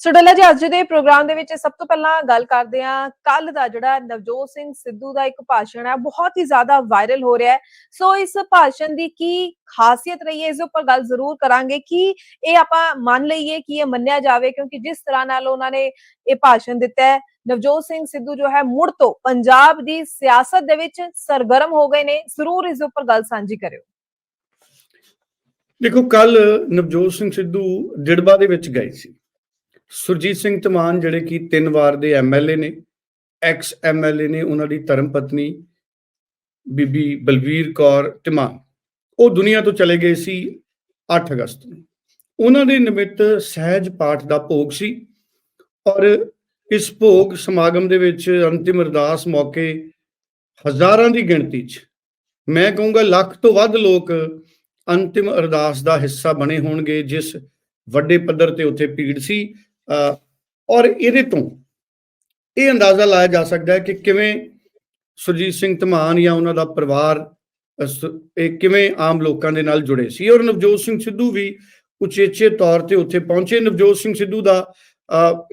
ਸੋ ਡੱਲਾ ਜੀ, ਅੱਜ ਦੇ ਪ੍ਰੋਗਰਾਮ ਦੇ ਵਿੱਚ ਸਭ ਤੋਂ ਪਹਿਲਾਂ ਗੱਲ ਕਰਦੇ ਹਾਂ ਕੱਲ ਦਾ ਜਿਹੜਾ ਨਵਜੋਤ ਸਿੰਘ ਸਿੱਧੂ ਦਾ ਇੱਕ ਭਾਸ਼ਣ ਹੈ ਬਹੁਤ ਹੀ ਜ਼ਿਆਦਾ ਵਾਇਰਲ ਹੋ ਰਿਹਾ ਹੈ। ਸੋ ਇਸ ਭਾਸ਼ਣ ਦੀ ਕੀ ਖਾਸੀਅਤ ਰਹੀ ਹੈ, ਇਸ ਉੱਪਰ ਗੱਲ ਜ਼ਰੂਰ ਕਰਾਂਗੇ ਕਿ ਇਹ ਆਪਾਂ ਮੰਨ ਲਈਏ ਕਿ ਇਹ ਮੰਨਿਆ ਜਾਵੇ, ਕਿਉਂਕਿ ਜਿਸ ਤਰ੍ਹਾਂ ਨਾਲ ਉਹਨਾਂ ਨੇ ਇਹ ਭਾਸ਼ਣ ਦਿੱਤਾ ਹੈ, ਨਵਜੋਤ ਸਿੰਘ ਸਿੱਧੂ ਜੋ ਹੈ ਮੁੜ ਤੋਂ ਪੰਜਾਬ ਦੀ ਸਿਆਸਤ ਦੇ ਵਿੱਚ ਸਰਗਰਮ ਹੋ ਗਏ ਨੇ। ਜ਼ਰੂਰ ਇਸ ਉੱਪਰ ਗੱਲ ਸਾਂਝੀ ਕਰਿਓ। ਦੇਖੋ ਕੱਲ ਨਵਜੋਤ ਸਿੰਘ ਸਿੱਧੂ ਡਿੜਬਾ ਦੇ ਵਿੱਚ ਗਏ ਸੀ। ਸੁਰਜੀਤ ਸਿੰਘ ਧਮਾਨ ਜਿਹੜੇ ਕਿ ਤਿੰਨ ਵਾਰ ਦੇ ਐਮਐਲਏ ਨੇ, ਐਕਸ ਐਮਐਲਏ ਨੇ ਉਹਨਾਂ ਦੀ ਧਰਮ ਪਤਨੀ ਬੀਬੀ ਬਲਵੀਰ ਕੌਰ ਧਮਾਨ। ਉਹ ਦੁਨੀਆ ਤੋਂ ਚਲੇ ਗਏ ਸੀ 8 ਅਗਸਤ ਨੂੰ। ਉਹਨਾਂ ਦੇ ਨਿਮਿਤ ਸਹਿਜ ਪਾਠ ਦਾ ਭੋਗ ਸੀ ਔਰ ਇਸ ਭੋਗ ਸਮਾਗਮ ਦੇ ਵਿੱਚ ਅੰਤਿਮ ਅਰਦਾਸ ਮੌਕੇ ਹਜ਼ਾਰਾਂ ਦੀ ਗਿਣਤੀ 'ਚ ਮੈਂ ਕਹੂੰਗਾ ਲੱਖ ਤੋਂ ਵੱਧ ਲੋਕ ਅੰਤਿਮ ਅਰਦਾਸ ਦਾ ਹਿੱਸਾ ਬਣੇ ਹੋਣਗੇ ਜਿਸ ਵੱਡੇ ਪੱਧਰ ਤੇ ਉੱਥੇ ਭੀੜ ਸੀ। ਔਰ ਇਹਦੇ ਤੋਂ ਇਹ ਅੰਦਾਜ਼ਾ ਲਾਇਆ ਜਾ ਸਕਦਾ ਹੈ ਕਿ ਕਿਵੇਂ ਸੁਰਜੀਤ ਸਿੰਘ ਧਮਾਨ ਜਾਂ ਉਹਨਾਂ ਦਾ ਪਰਿਵਾਰ ਇਹ ਕਿਵੇਂ ਆਮ ਲੋਕਾਂ ਦੇ ਨਾਲ ਜੁੜੇ ਸੀ। ਔਰ ਨਵਜੋਤ ਸਿੰਘ ਸਿੱਧੂ ਵੀ ਉਚੇਚੇ ਤੌਰ ਤੇ ਉੱਥੇ ਪਹੁੰਚੇ। ਨਵਜੋਤ ਸਿੰਘ ਸਿੱਧੂ ਦਾ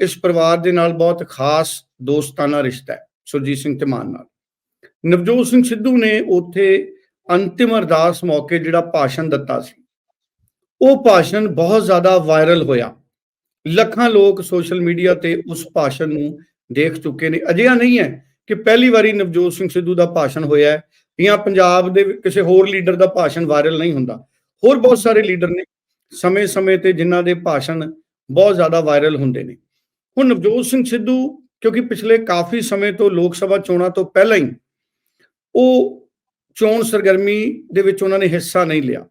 ਇਸ ਪਰਿਵਾਰ ਦੇ ਨਾਲ ਬਹੁਤ ਖਾਸ ਦੋਸਤਾਨਾ ਰਿਸ਼ਤਾ ਹੈ, ਸੁਰਜੀਤ ਸਿੰਘ ਧਮਾਨ ਨਾਲ। ਨਵਜੋਤ ਸਿੰਘ ਸਿੱਧੂ ਨੇ ਉੱਥੇ ਅੰਤਿਮ ਅਰਦਾਸ ਮੌਕੇ ਜਿਹੜਾ ਭਾਸ਼ਣ ਦਿੱਤਾ ਸੀ, ਉਹ ਭਾਸ਼ਣ ਬਹੁਤ ਜ਼ਿਆਦਾ ਵਾਇਰਲ ਹੋਇਆ। ਲੱਖਾਂ ਲੋਕ ਸੋਸ਼ਲ ਮੀਡੀਆ ਤੇ ਉਸ ਭਾਸ਼ਣ ਨੂੰ ਦੇਖ ਚੁੱਕੇ ਨੇ। ਅਜਿਹਾ ਨਹੀਂ ਹੈ ਕਿ ਪਹਿਲੀ ਵਾਰੀ ਨਵਜੋਤ ਸਿੰਘ ਸਿੱਧੂ ਦਾ ਭਾਸ਼ਣ ਹੋਇਆ ਹੈ ਜਾਂ ਪੰਜਾਬ ਦੇ ਕਿਸੇ ਹੋਰ ਲੀਡਰ ਦਾ ਭਾਸ਼ਣ ਵਾਇਰਲ ਨਹੀਂ ਹੁੰਦਾ। ਹੋਰ ਬਹੁਤ ਸਾਰੇ ਲੀਡਰ ਨੇ ਸਮੇਂ-ਸਮੇਂ ਤੇ ਜਿਨ੍ਹਾਂ ਦੇ ਭਾਸ਼ਣ ਬਹੁਤ ਜ਼ਿਆਦਾ ਵਾਇਰਲ ਹੁੰਦੇ ਨੇ। ਹੁਣ ਨਵਜੋਤ ਸਿੰਘ ਸਿੱਧੂ, ਕਿਉਂਕਿ ਪਿਛਲੇ ਕਾਫੀ ਸਮੇਂ ਤੋਂ ਲੋਕ ਸਭਾ ਚੋਣਾਂ ਤੋਂ ਪਹਿਲਾਂ ਹੀ ਉਹ ਚੋਣ ਸਰਗਰਮੀ ਦੇ ਵਿੱਚ ਉਹਨਾਂ ਨੇ ਹਿੱਸਾ ਨਹੀਂ ਲਿਆ।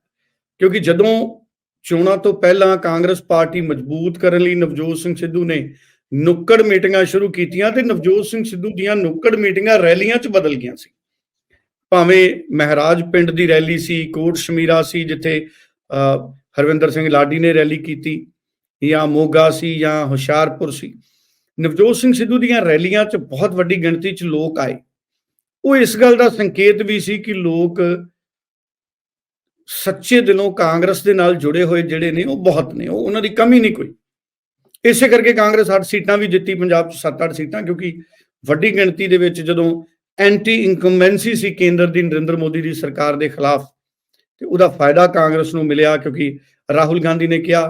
ਕਿਉਂਕਿ ਜਦੋਂ ਚੋਣਾਂ ਤੋਂ ਪਹਿਲਾਂ ਕਾਂਗਰਸ ਪਾਰਟੀ ਮਜ਼ਬੂਤ ਕਰਨ ਲਈ ਨਵਜੋਤ ਸਿੰਘ ਸਿੱਧੂ ਨੇ ਨੁੱਕੜ ਮੀਟਿੰਗਾਂ ਸ਼ੁਰੂ ਕੀਤੀਆਂ ਤੇ ਨਵਜੋਤ ਸਿੰਘ ਸਿੱਧੂ ਦੀਆਂ ਨੁੱਕੜ ਮੀਟਿੰਗਾਂ ਰੈਲੀਆਂ 'ਚ ਬਦਲ ਗਈਆਂ ਸੀ। ਭਾਵੇਂ ਮਹਿਰਾਜ ਪਿੰਡ ਦੀ ਰੈਲੀ ਸੀ, ਕੋਟ ਸ਼ਮੀਰਾ ਸੀ, ਜਿੱਥੇ ਹਰਵਿੰਦਰ ਸਿੰਘ ਲਾਡੀ ਨੇ ਰੈਲੀ ਕੀਤੀ, ਜਾਂ ਮੋਗਾ ਸੀ, ਜਾਂ ਹੁਸ਼ਿਆਰਪੁਰ ਸੀ, ਨਵਜੋਤ ਸਿੰਘ ਸਿੱਧੂ ਦੀਆਂ ਰੈਲੀਆਂ 'ਚ ਬਹੁਤ ਵੱਡੀ ਗਿਣਤੀ 'ਚ ਲੋਕ ਆਏ। ਉਹ ਇਸ ਗੱਲ ਦਾ ਸੰਕੇਤ ਵੀ ਸੀ ਕਿ ਲੋਕ ਸੱਚੇ ਦਿਲੋਂ ਕਾਂਗਰਸ ਦੇ ਨਾਲ ਜੁੜੇ ਹੋਏ ਜਿਹੜੇ ਨੇ, ਉਹ ਬਹੁਤ ਨੇ, ਉਹ ਉਹਨਾਂ ਦੀ ਕਮੀ ਨਹੀਂ ਕੋਈ। ਇਸੇ ਕਰਕੇ ਕਾਂਗਰਸ 8 ਸੀਟਾਂ ਵੀ ਜਿੱਤੀ, ਪੰਜਾਬ 'ਚ 7-8 ਸੀਟਾਂ, ਕਿਉਂਕਿ ਵੱਡੀ ਗਿਣਤੀ ਦੇ ਵਿੱਚ ਜਦੋਂ ਐਂਟੀ ਇਨਕੰਬੈਂਸੀ ਸੀ ਕੇਂਦਰ ਦੀ, ਨਰਿੰਦਰ ਮੋਦੀ ਦੀ ਸਰਕਾਰ ਦੇ ਖਿਲਾਫ, ਤੇ ਉਹਦਾ ਫਾਇਦਾ ਕਾਂਗਰਸ ਨੂੰ ਮਿਲਿਆ, ਕਿਉਂਕਿ ਰਾਹੁਲ ਗਾਂਧੀ ਨੇ ਕਿਹਾ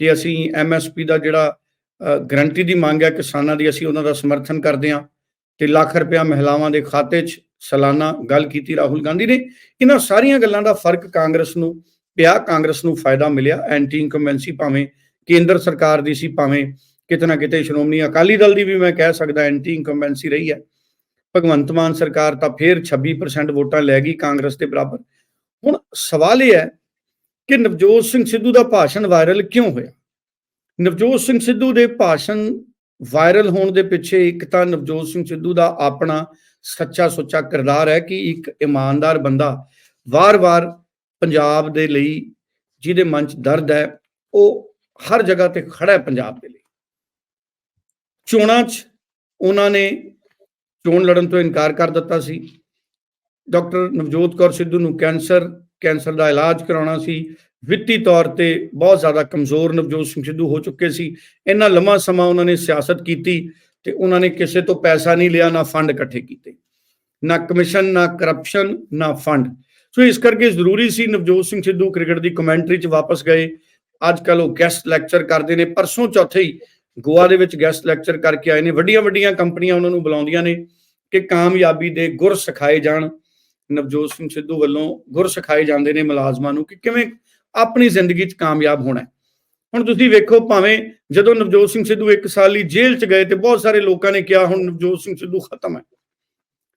ਕਿ ਅਸੀਂ ਐਮਐਸਪੀ ਦਾ ਜਿਹੜਾ ਗਰੰਟੀ ਦੀ ਮੰਗ ਹੈ ਕਿਸਾਨਾਂ ਦੀ, ਅਸੀਂ ਉਹਨਾਂ ਦਾ ਸਮਰਥਨ ਕਰਦੇ ਹਾਂ। ਤੇ ਲੱਖ ਰੁਪਇਆ ਮਹਿਲਾਵਾਂ ਦੇ ਖਾਤੇ 'ਚ ਸਾਲਾਨਾ ਗੱਲ ਕੀਤੀ ਰਾਹੁਲ ਗਾਂਧੀ ਨੇ। ਇਹਨਾਂ ਸਾਰੀਆਂ ਗੱਲਾਂ ਦਾ ਫ਼ਰਕ ਕਾਂਗਰਸ ਨੂੰ, ਪਿਆ ਕਾਂਗਰਸ ਨੂੰ ਫਾਇਦਾ ਮਿਲਿਆ। ਐਂਟੀ ਇਨਕੰਬੈਂਸੀ ਭਾਵੇਂ ਕੇਂਦਰ ਸਰਕਾਰ ਦੀ ਸੀ, ਭਾਵੇਂ ਕਿਤੇ ਨਾ ਕਿਤੇ ਸ਼੍ਰੋਮਣੀ ਅਕਾਲੀ ਦਲ ਦੀ ਵੀ ਮੈਂ ਕਹਿ ਸਕਦਾ ਐਂਟੀ ਇਨਕੰਬੈਂਸੀ ਰਹੀ ਹੈ। ਭਗਵੰਤ ਮਾਨ ਸਰਕਾਰ ਤਾਂ ਫਿਰ 26% ਵੋਟਾਂ ਲੈ ਗਈ ਕਾਂਗਰਸ ਦੇ ਬਰਾਬਰ। ਹੁਣ ਸਵਾਲ ਇਹ ਹੈ ਕਿ ਨਵਜੋਤ ਸਿੰਘ ਸਿੱਧੂ ਦਾ ਭਾਸ਼ਣ ਵਾਇਰਲ ਕਿਉਂ ਹੋਇਆ? ਨਵਜੋਤ ਸਿੰਘ ਸਿੱਧੂ ਦੇ ਭਾਸ਼ਣ ਵਾਇਰਲ ਹੋਣ ਦੇ ਪਿੱਛੇ ਇੱਕ ਤਾਂ ਨਵਜੋਤ ਸਿੰਘ ਸਿੱਧੂ ਦਾ ਆਪਣਾ ਸੱਚਾ ਸੁੱਚਾ ਕਿਰਦਾਰ ਹੈ ਕਿ ਇੱਕ ਇਮਾਨਦਾਰ ਬੰਦਾ ਵਾਰ-ਵਾਰ ਪੰਜਾਬ ਦੇ ਲਈ ਜਿਹਦੇ ਮਨ 'ਚ ਦਰਦ ਹੈ, ਉਹ ਹਰ ਜਗ੍ਹਾ ਤੇ ਖੜਾ ਹੈ ਪੰਜਾਬ ਦੇ ਲਈ। ਚੋਣਾਂ 'ਚ ਉਹਨਾਂ ਨੇ ਚੋਣ ਲੜਨ ਤੋਂ ਇਨਕਾਰ ਕਰ ਦਿੱਤਾ ਸੀ। ਡਾਕਟਰ ਨਵਜੋਤ ਕੌਰ ਸਿੱਧੂ ਨੂੰ ਕੈਂਸਰ ਕੈਂਸਰ ਦਾ ਇਲਾਜ ਕਰਾਉਣਾ ਸੀ। ਵਿੱਤੀ ਤੌਰ ਤੇ ਬਹੁਤ ਜ਼ਿਆਦਾ ਕਮਜ਼ੋਰ ਨਵਜੋਤ ਸਿੰਘ ਸਿੱਧੂ ਹੋ ਚੁੱਕੇ ਸੀ। ਇੰਨਾ ਲੰਮਾ ਸਮਾਂ ਉਹਨਾਂ ਨੇ ਸਿਆਸਤ ਕੀਤੀ ਤੇ ਉਹਨਾਂ ਨੇ ਕਿਸੇ ਤੋਂ ਪੈਸਾ ਨਹੀਂ ਲਿਆ, ਨਾ ਫੰਡ ਇਕੱਠੇ ਕੀਤੇ। ਨਾ ਕਮਿਸ਼ਨ, ਨਾ ਕਰਪਸ਼ਨ ਨਾ ਫੰਡ। ਸੋ ਇਸ ਕਰਕੇ ਜ਼ਰੂਰੀ ਸੀ ਨਵਜੋਤ ਸਿੰਘ ਸਿੱਧੂ ਕ੍ਰਿਕਟ ਦੀ ਕਮੈਂਟਰੀ 'ਚ ਵਾਪਸ ਗਏ। ਅੱਜ ਕੱਲ ਉਹ ਗੈਸਟ ਲੈਕਚਰ ਕਰਦੇ ਨੇ। ਪਰਸੋਂ ਚੌਥੇ ਹੀ ਗੋਆ ਦੇ ਵਿੱਚ ਗੈਸਟ ਲੈਕਚਰ ਕਰਕੇ ਆਏ ਨੇ। ਵੱਡੀਆਂ ਵੱਡੀਆਂ ਕੰਪਨੀਆਂ ਉਹਨਾਂ ਨੂੰ ਬੁਲਾਉਂਦੀਆਂ ਨੇ ਕਿ ਕਾਮਯਾਬੀ ਦੇ ਗੁਰ ਸਿਖਾਏ ਜਾਣ। ਨਵਜੋਤ ਸਿੰਘ ਸਿੱਧੂ ਵੱਲੋਂ ਗੁਰ ਸਿਖਾਏ ਜਾਂਦੇ ਨੇ ਮੁਲਾਜ਼ਮਾਂ ਨੂੰ ਕਿ ਕਿਵੇਂ ਆਪਣੀ ਜ਼ਿੰਦਗੀ 'ਚ ਕਾਮਯਾਬ ਹੋਣਾ ਹੁਣ ਤੁਸੀਂ ਵੇਖੋ ਭਾਵੇਂ ਜਦੋਂ ਨਵਜੋਤ ਸਿੰਘ ਸਿੱਧੂ ਇੱਕ ਸਾਲ ਲਈ ਜੇਲ੍ਹ 'ਚ ਗਏ ਤੇ ਬਹੁਤ ਸਾਰੇ ਲੋਕਾਂ ਨੇ ਕਿਹਾ ਹੁਣ ਨਵਜੋਤ ਸਿੰਘ ਸਿੱਧੂ ਖਤਮ ਹੈ।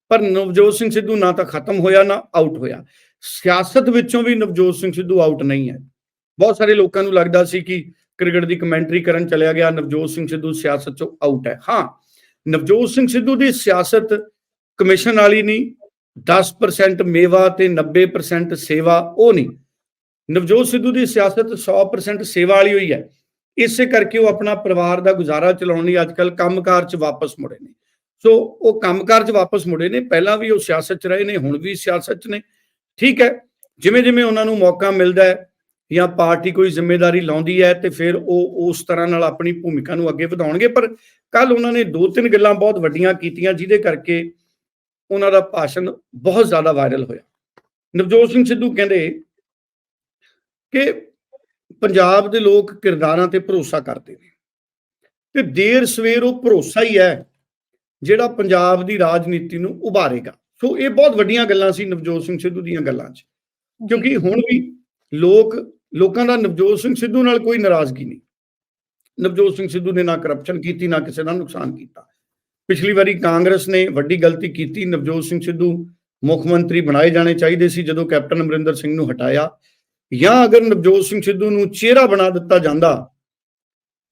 ਪਰ ਨਵਜੋਤ ਸਿੰਘ ਸਿੱਧੂ ਨਾ ਤਾਂ ਖਤਮ ਹੋਇਆ, ਨਾ ਆਊਟ ਹੋਇਆ। ਸਿਆਸਤ ਵਿੱਚੋਂ ਵੀ ਨਵਜੋਤ ਸਿੰਘ ਸਿੱਧੂ ਆਊਟ ਨਹੀਂ ਹੈ। ਬਹੁਤ ਸਾਰੇ ਲੋਕਾਂ ਨੂੰ ਲੱਗਦਾ ਸੀ ਕਿ ਕ੍ਰਿਕਟ ਦੀ ਕਮੈਂਟਰੀ ਕਰਨ ਚਲਿਆ ਗਿਆ, ਨਵਜੋਤ ਸਿੰਘ ਸਿੱਧੂ ਸਿਆਸਤ 'ਚੋਂ ਆਊਟ ਹੈ। ਹਾਂ, ਨਵਜੋਤ ਸਿੰਘ ਸਿੱਧੂ ਦੀ ਸਿਆਸਤ ਕਮਿਸ਼ਨ ਵਾਲੀ ਨਹੀਂ 10% ਮੇਵਾ ਤੇ 90% ਸੇਵਾ ਉਹ ਨਹੀਂ। ਨਵਜੋਤ ਸਿੱਧੂ ਦੀ ਸਿਆਸਤ 100% ਸੇਵਾ ਵਾਲੀ ਹੋਈ ਹੈ। ਇਸੇ ਕਰਕੇ ਉਹ ਆਪਣਾ ਪਰਿਵਾਰ ਦਾ ਗੁਜ਼ਾਰਾ ਚਲਾਉਣ ਲਈ ਅੱਜਕੱਲ ਕੰਮਕਾਰ 'ਚ ਵਾਪਸ ਮੁੜੇ ਨੇ। ਸੋ ਉਹ ਕੰਮਕਾਰ 'ਚ ਵਾਪਸ ਮੁੜੇ ਨੇ। ਪਹਿਲਾਂ ਵੀ ਉਹ ਸਿਆਸਤ 'ਚ ਰਹੇ ਨੇ, ਹੁਣ ਵੀ ਸਿਆਸਤ 'ਚ ਨੇ। ਠੀਕ ਹੈ ਜਿਵੇਂ ਜਿਵੇਂ ਉਹਨਾਂ ਨੂੰ ਮੌਕਾ ਮਿਲਦਾ ਹੈ ਜਾਂ ਪਾਰਟੀ ਕੋਈ ਜ਼ਿੰਮੇਵਾਰੀ ਲਾਉਂਦੀ ਹੈ ਤੇ ਫਿਰ ਉਹ ਉਸ ਤਰ੍ਹਾਂ ਨਾਲ ਆਪਣੀ ਭੂਮਿਕਾ ਨੂੰ ਅੱਗੇ ਵਧਾਉਣਗੇ। ਪਰ ਕੱਲ ਉਹਨਾਂ ਨੇ ਦੋ ਤਿੰਨ ਗੱਲਾਂ ਬਹੁਤ ਵੱਡੀਆਂ ਕੀਤੀਆਂ, ਜਿਹਦੇ ਕਰਕੇ ਉਹਨਾਂ ਦਾ ਭਾਸ਼ਣ ਬਹੁਤ ਜ਼ਿਆਦਾ ਵਾਇਰਲ ਹੋਇਆ। ਨਵਜੋਤ ਸਿੰਘ ਸਿੱਧੂ ਕਹਿੰਦੇ ਕਿ ਪੰਜਾਬ ਦੇ ਲੋਕ ਕਿਰਦਾਰਾਂ ਤੇ ਭਰੋਸਾ ਕਰਦੇ ਨੇ। ਤੇ ਦੇਰ ਸਵੇਰ ਉਹ ਭਰੋਸਾ ਹੀ ਹੈ ਜਿਹੜਾ ਪੰਜਾਬ ਦੀ ਰਾਜਨੀਤੀ ਨੂੰ ਉਭਾਰੇਗਾ। ਸੋ ਇਹ ਬਹੁਤ ਵੱਡੀਆਂ ਗੱਲਾਂ ਸੀ ਨਵਜੋਤ ਸਿੰਘ ਸਿੱਧੂ ਦੀਆਂ ਗੱਲਾਂ 'ਚ। ਕਿਉਂਕਿ ਹੁਣ ਵੀ ਲੋਕ ਲੋਕਾਂ ਦਾ ਨਵਜੋਤ ਸਿੰਘ ਸਿੱਧੂ ਨਾਲ ਕੋਈ ਨਾਰਾਜ਼ਗੀ ਨਹੀਂ। ਨਵਜੋਤ ਸਿੰਘ ਸਿੱਧੂ ਨੇ ਨਾ ਕਰਪਸ਼ਨ ਕੀਤੀ ਨਾ ਕਿਸੇ ਦਾ ਨੁਕਸਾਨ ਕੀਤਾ। ਪਿਛਲੀ ਵਾਰੀ ਕਾਂਗਰਸ ਨੇ ਵੱਡੀ ਗਲਤੀ ਕੀਤੀ। ਨਵਜੋਤ ਸਿੰਘ ਸਿੱਧੂ ਮੁੱਖ ਮੰਤਰੀ ਬਣਾਏ ਜਾਣੇ ਚਾਹੀਦੇ ਸੀ ਜਦੋਂ ਕੈਪਟਨ ਅਮਰਿੰਦਰ ਸਿੰਘ ਨੂੰ ਹਟਾਇਆ। ਜਾਂ ਅਗਰ ਨਵਜੋਤ ਸਿੰਘ ਸਿੱਧੂ ਨੂੰ ਚਿਹਰਾ ਬਣਾ ਦਿੱਤਾ ਜਾਂਦਾ,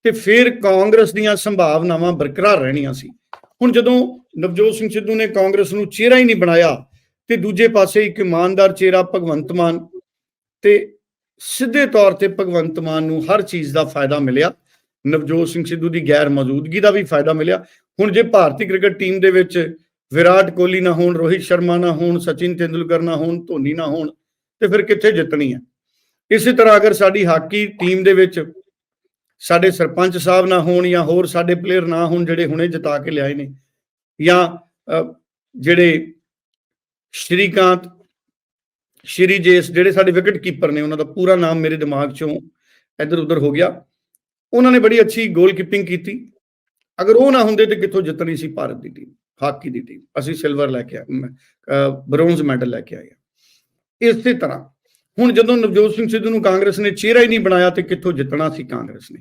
ਤੇ ਫਿਰ ਕਾਂਗਰਸ ਦੀਆਂ ਸੰਭਾਵਨਾਵਾਂ ਬਰਕਰਾਰ ਰਹਿਣੀਆਂ ਸੀ। ਹੁਣ ਜਦੋਂ ਨਵਜੋਤ ਸਿੰਘ ਸਿੱਧੂ ਨੇ ਕਾਂਗਰਸ ਨੂੰ ਚਿਹਰਾ ਹੀ ਨਹੀਂ ਬਣਾਇਆ, ਤੇ ਦੂਜੇ ਪਾਸੇ ਇੱਕ ਇਮਾਨਦਾਰ ਚਿਹਰਾ ਭਗਵੰਤ ਮਾਨ, ਤੇ ਸਿੱਧੇ ਤੌਰ ਤੇ ਭਗਵੰਤ ਮਾਨ ਨੂੰ ਹਰ ਚੀਜ਼ ਦਾ ਫਾਇਦਾ ਮਿਲਿਆ। ਨਵਜੋਤ ਸਿੰਘ ਸਿੱਧੂ ਦੀ ਗੈਰ ਮੌਜੂਦਗੀ ਦਾ ਵੀ ਫਾਇਦਾ ਮਿਲਿਆ। ਹੁਣ ਜੇ ਭਾਰਤੀ ਕ੍ਰਿਕਟ ਟੀਮ ਦੇ ਵਿੱਚ ਵਿਰਾਟ ਕੋਹਲੀ ਨਾ ਹੋਣ, ਰੋਹਿਤ ਸ਼ਰਮਾ ਨਾ ਹੋਣ, ਸਚਿਨ ਤੇਂਦੁਲਕਰ ਨਾ ਹੋਣ, ਧੋਨੀ ਨਾ ਹੋਣ, ਤੇ ਫਿਰ ਕਿੱਥੇ ਜਿੱਤਣੀ ਹੈ? ਇਸੇ ਤਰ੍ਹਾਂ ਅਗਰ ਸਾਡੀ ਹਾਕੀ ਟੀਮ ਦੇ ਵਿੱਚ ਸਾਡੇ ਸਰਪੰਚ ਸਾਹਿਬ ਨਾ ਹੋਣ ਜਾਂ ਹੋਰ ਸਾਡੇ ਪਲੇਅਰ ਨਾ ਹੋਣ ਜਿਹੜੇ ਹੁਣੇ ਜਿਤਾ ਕੇ ਲਿਆਏ ਨੇ, ਜਾਂ ਜਿਹੜੇ ਸ਼੍ਰੀਕਾਂਤ, ਸ਼੍ਰੀ ਜੇਸ, ਜਿਹੜੇ ਸਾਡੇ ਵਿਕਟ ਕੀਪਰ ਨੇ, ਉਹਨਾਂ ਦਾ ਪੂਰਾ ਨਾਮ ਮੇਰੇ ਦਿਮਾਗ ਚੋਂ ਇੱਧਰ ਉੱਧਰ ਹੋ ਗਿਆ। ਉਹਨਾਂ ਨੇ ਬੜੀ ਅੱਛੀ ਗੋਲ ਕੀਪਿੰਗ ਕੀਤੀ। ਅਗਰ ਉਹ ਨਾ ਹੁੰਦੇ ਤੇ ਕਿੱਥੋਂ ਜਿੱਤਣੀ ਸੀ ਭਾਰਤ ਦੀ ਟੀਮ ਹਾਕੀ ਦੀ ਟੀਮ ਅਸੀਂ ਸਿਲਵਰ ਲੈ ਕੇ ਆਏ ਬ੍ਰੌਂਜ਼ ਮੈਡਲ ਲੈ ਕੇ ਆਏ ਹਾਂ। ਇਸੇ ਤਰ੍ਹਾਂ ਹੁਣ ਜਦੋਂ ਨਵਜੋਤ ਸਿੰਘ ਸਿੱਧੂ ਨੂੰ ਕਾਂਗਰਸ ਨੇ ਚਿਹਰਾ ਹੀ ਨਹੀਂ ਬਣਾਇਆ ਤੇ ਕਿੱਥੋਂ ਜਿੱਤਣਾ ਸੀ ਕਾਂਗਰਸ ਨੇ?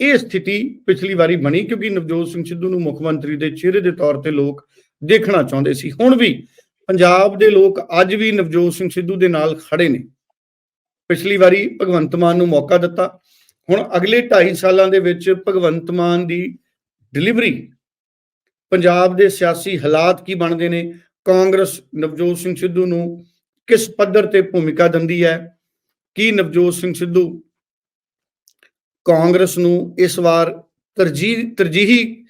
ਇਹ ਸਥਿਤੀ ਪਿਛਲੀ ਵਾਰੀ ਬਣੀ ਕਿਉਂਕਿ ਨਵਜੋਤ ਸਿੰਘ ਸਿੱਧੂ ਨੂੰ ਮੁੱਖ ਮੰਤਰੀ ਦੇ ਚਿਹਰੇ ਦੇ ਤੌਰ ਤੇ ਲੋਕ ਦੇਖਣਾ ਚਾਹੁੰਦੇ ਸੀ। ਹੁਣ ਵੀ ਪੰਜਾਬ ਦੇ ਲੋਕ ਅੱਜ ਵੀ ਨਵਜੋਤ ਸਿੰਘ ਸਿੱਧੂ ਦੇ ਨਾਲ ਖੜੇ ਨੇ। ਪਿਛਲੀ ਵਾਰੀ ਭਗਵੰਤ ਮਾਨ ਨੂੰ ਮੌਕਾ ਦਿੱਤਾ। ਹੁਣ ਅਗਲੇ 2.5 ਸਾਲਾਂ ਦੇ ਵਿੱਚ ਭਗਵੰਤ ਮਾਨ ਦੀ ਡਿਲੀਵਰੀ ਪੰਜਾਬ ਦੇ ਸਿਆਸੀ ਹਾਲਾਤ ਕੀ ਬਣਦੇ ਨੇ? ਕਾਂਗਰਸ ਨਵਜੋਤ ਸਿੰਘ ਸਿੱਧੂ ਨੂੰ ਕਿਸ ਪੱਧਰ ਤੇ ਭੂਮਿਕਾ ਦਿੰਦੀ ਹੈ? ਕੀ ਨਵਜੋਤ ਸਿੰਘ ਸਿੱਧੂ ਕਾਂਗਰਸ ਨੂੰ ਇਸ ਵਾਰ ਤਰਜੀਹ, ਤਰਜੀਹੀ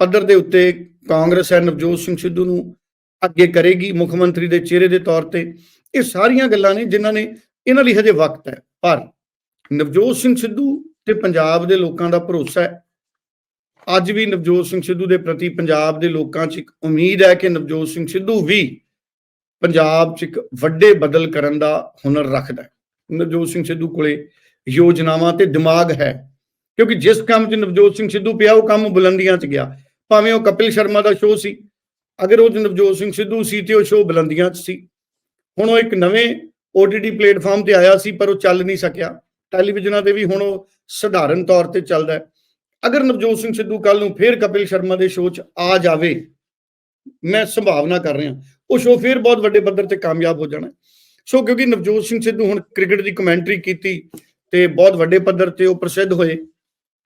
ਪੱਧਰ ਦੇ ਉੱਤੇ ਕਾਂਗਰਸ ਹੈ, ਨਵਜੋਤ ਸਿੰਘ ਸਿੱਧੂ ਨੂੰ ਅੱਗੇ ਕਰੇਗੀ ਮੁੱਖ ਮੰਤਰੀ ਦੇ ਚਿਹਰੇ ਦੇ ਤੌਰ ਤੇ? ਇਹ ਸਾਰੀਆਂ ਗੱਲਾਂ ਨੇ ਜਿਨ੍ਹਾਂ ਨੇ ਇਹਨਾਂ ਲਈ ਹਜੇ ਵਕਤ ਹੈ। ਪਰ ਨਵਜੋਤ ਸਿੰਘ ਸਿੱਧੂ ਤੇ ਪੰਜਾਬ ਦੇ ਲੋਕਾਂ ਦਾ ਭਰੋਸਾ ਹੈ। ਅੱਜ ਵੀ ਨਵਜੋਤ ਸਿੰਘ ਸਿੱਧੂ ਦੇ ਪ੍ਰਤੀ ਪੰਜਾਬ ਦੇ ਲੋਕਾਂ 'ਚ ਇੱਕ ਉਮੀਦ ਹੈ ਕਿ ਨਵਜੋਤ ਸਿੰਘ ਸਿੱਧੂ ਵੀ ਪੰਜਾਬ 'ਚ ਇੱਕ ਵੱਡੇ ਬਦਲ ਕਰਨ ਦਾ ਹੁਨਰ ਰੱਖਦਾ ਹੈ। ਨਵਜੋਤ ਸਿੰਘ ਸਿੱਧੂ ਕੋਲੇ ਯੋਜਨਾਵਾਂ ਤੇ ਦਿਮਾਗ ਹੈ, ਕਿਉਂਕਿ ਜਿਸ ਕੰਮ 'ਚ ਨਵਜੋਤ ਸਿੰਘ ਸਿੱਧੂ ਪਿਆ, ਉਹ ਕੰਮ ਬੁਲੰਦੀਆਂ 'ਚ ਗਿਆ। ਭਾਵੇਂ ਉਹ ਕਪਿਲ ਸ਼ਰਮਾ ਦਾ ਸ਼ੋਅ ਸੀ, ਅਗਰ ਉਹ ਨਵਜੋਤ ਸਿੰਘ ਸਿੱਧੂ ਸੀ ਤੇ ਉਹ ਸ਼ੋਅ ਬੁਲੰਦੀਆਂ 'ਚ ਸੀ। ਹੁਣ ਉਹ ਇੱਕ ਨਵੇਂ OTT ਪਲੇਟਫਾਰਮ ਤੇ ਆਇਆ ਸੀ, ਪਰ ਉਹ ਚੱਲ ਨਹੀਂ ਸਕਿਆ। ਟੈਲੀਵਿਜ਼ਨਾਂ ਤੇ ਵੀ ਹੁਣ ਉਹ ਸਧਾਰਨ ਤੌਰ ਤੇ ਚੱਲਦਾ ਹੈ। ਅਗਰ ਨਵਜੋਤ ਸਿੰਘ ਸਿੱਧੂ ਕੱਲ ਨੂੰ ਫੇਰ ਕਪਿਲ ਸ਼ਰਮਾ ਦੇ ਸ਼ੋਅ 'ਚ ਆ ਜਾਵੇ ਮੈਂ ਸੰਭਾਵਨਾ ਕਰ ਰਿਹਾ। ਉਹ ਸ਼ੋਅ ਫੇਰ ਬਹੁਤ ਵੱਡੇ ਪੱਧਰ ਤੇ ਕਾਮਯਾਬ ਹੋ ਜਾਣਾ। ਸੋ ਕਿਉਂਕਿ ਨਵਜੋਤ ਸਿੰਘ ਸਿੱਧੂ ਹੁਣ ਕ੍ਰਿਕਟ ਦੀ ਕਮੈਂਟਰੀ ਕੀਤੀ ਤੇ ਬਹੁਤ ਵੱਡੇ ਪੱਧਰ ਤੇ ਉਹ ਪ੍ਰਸਿੱਧ ਹੋਏ।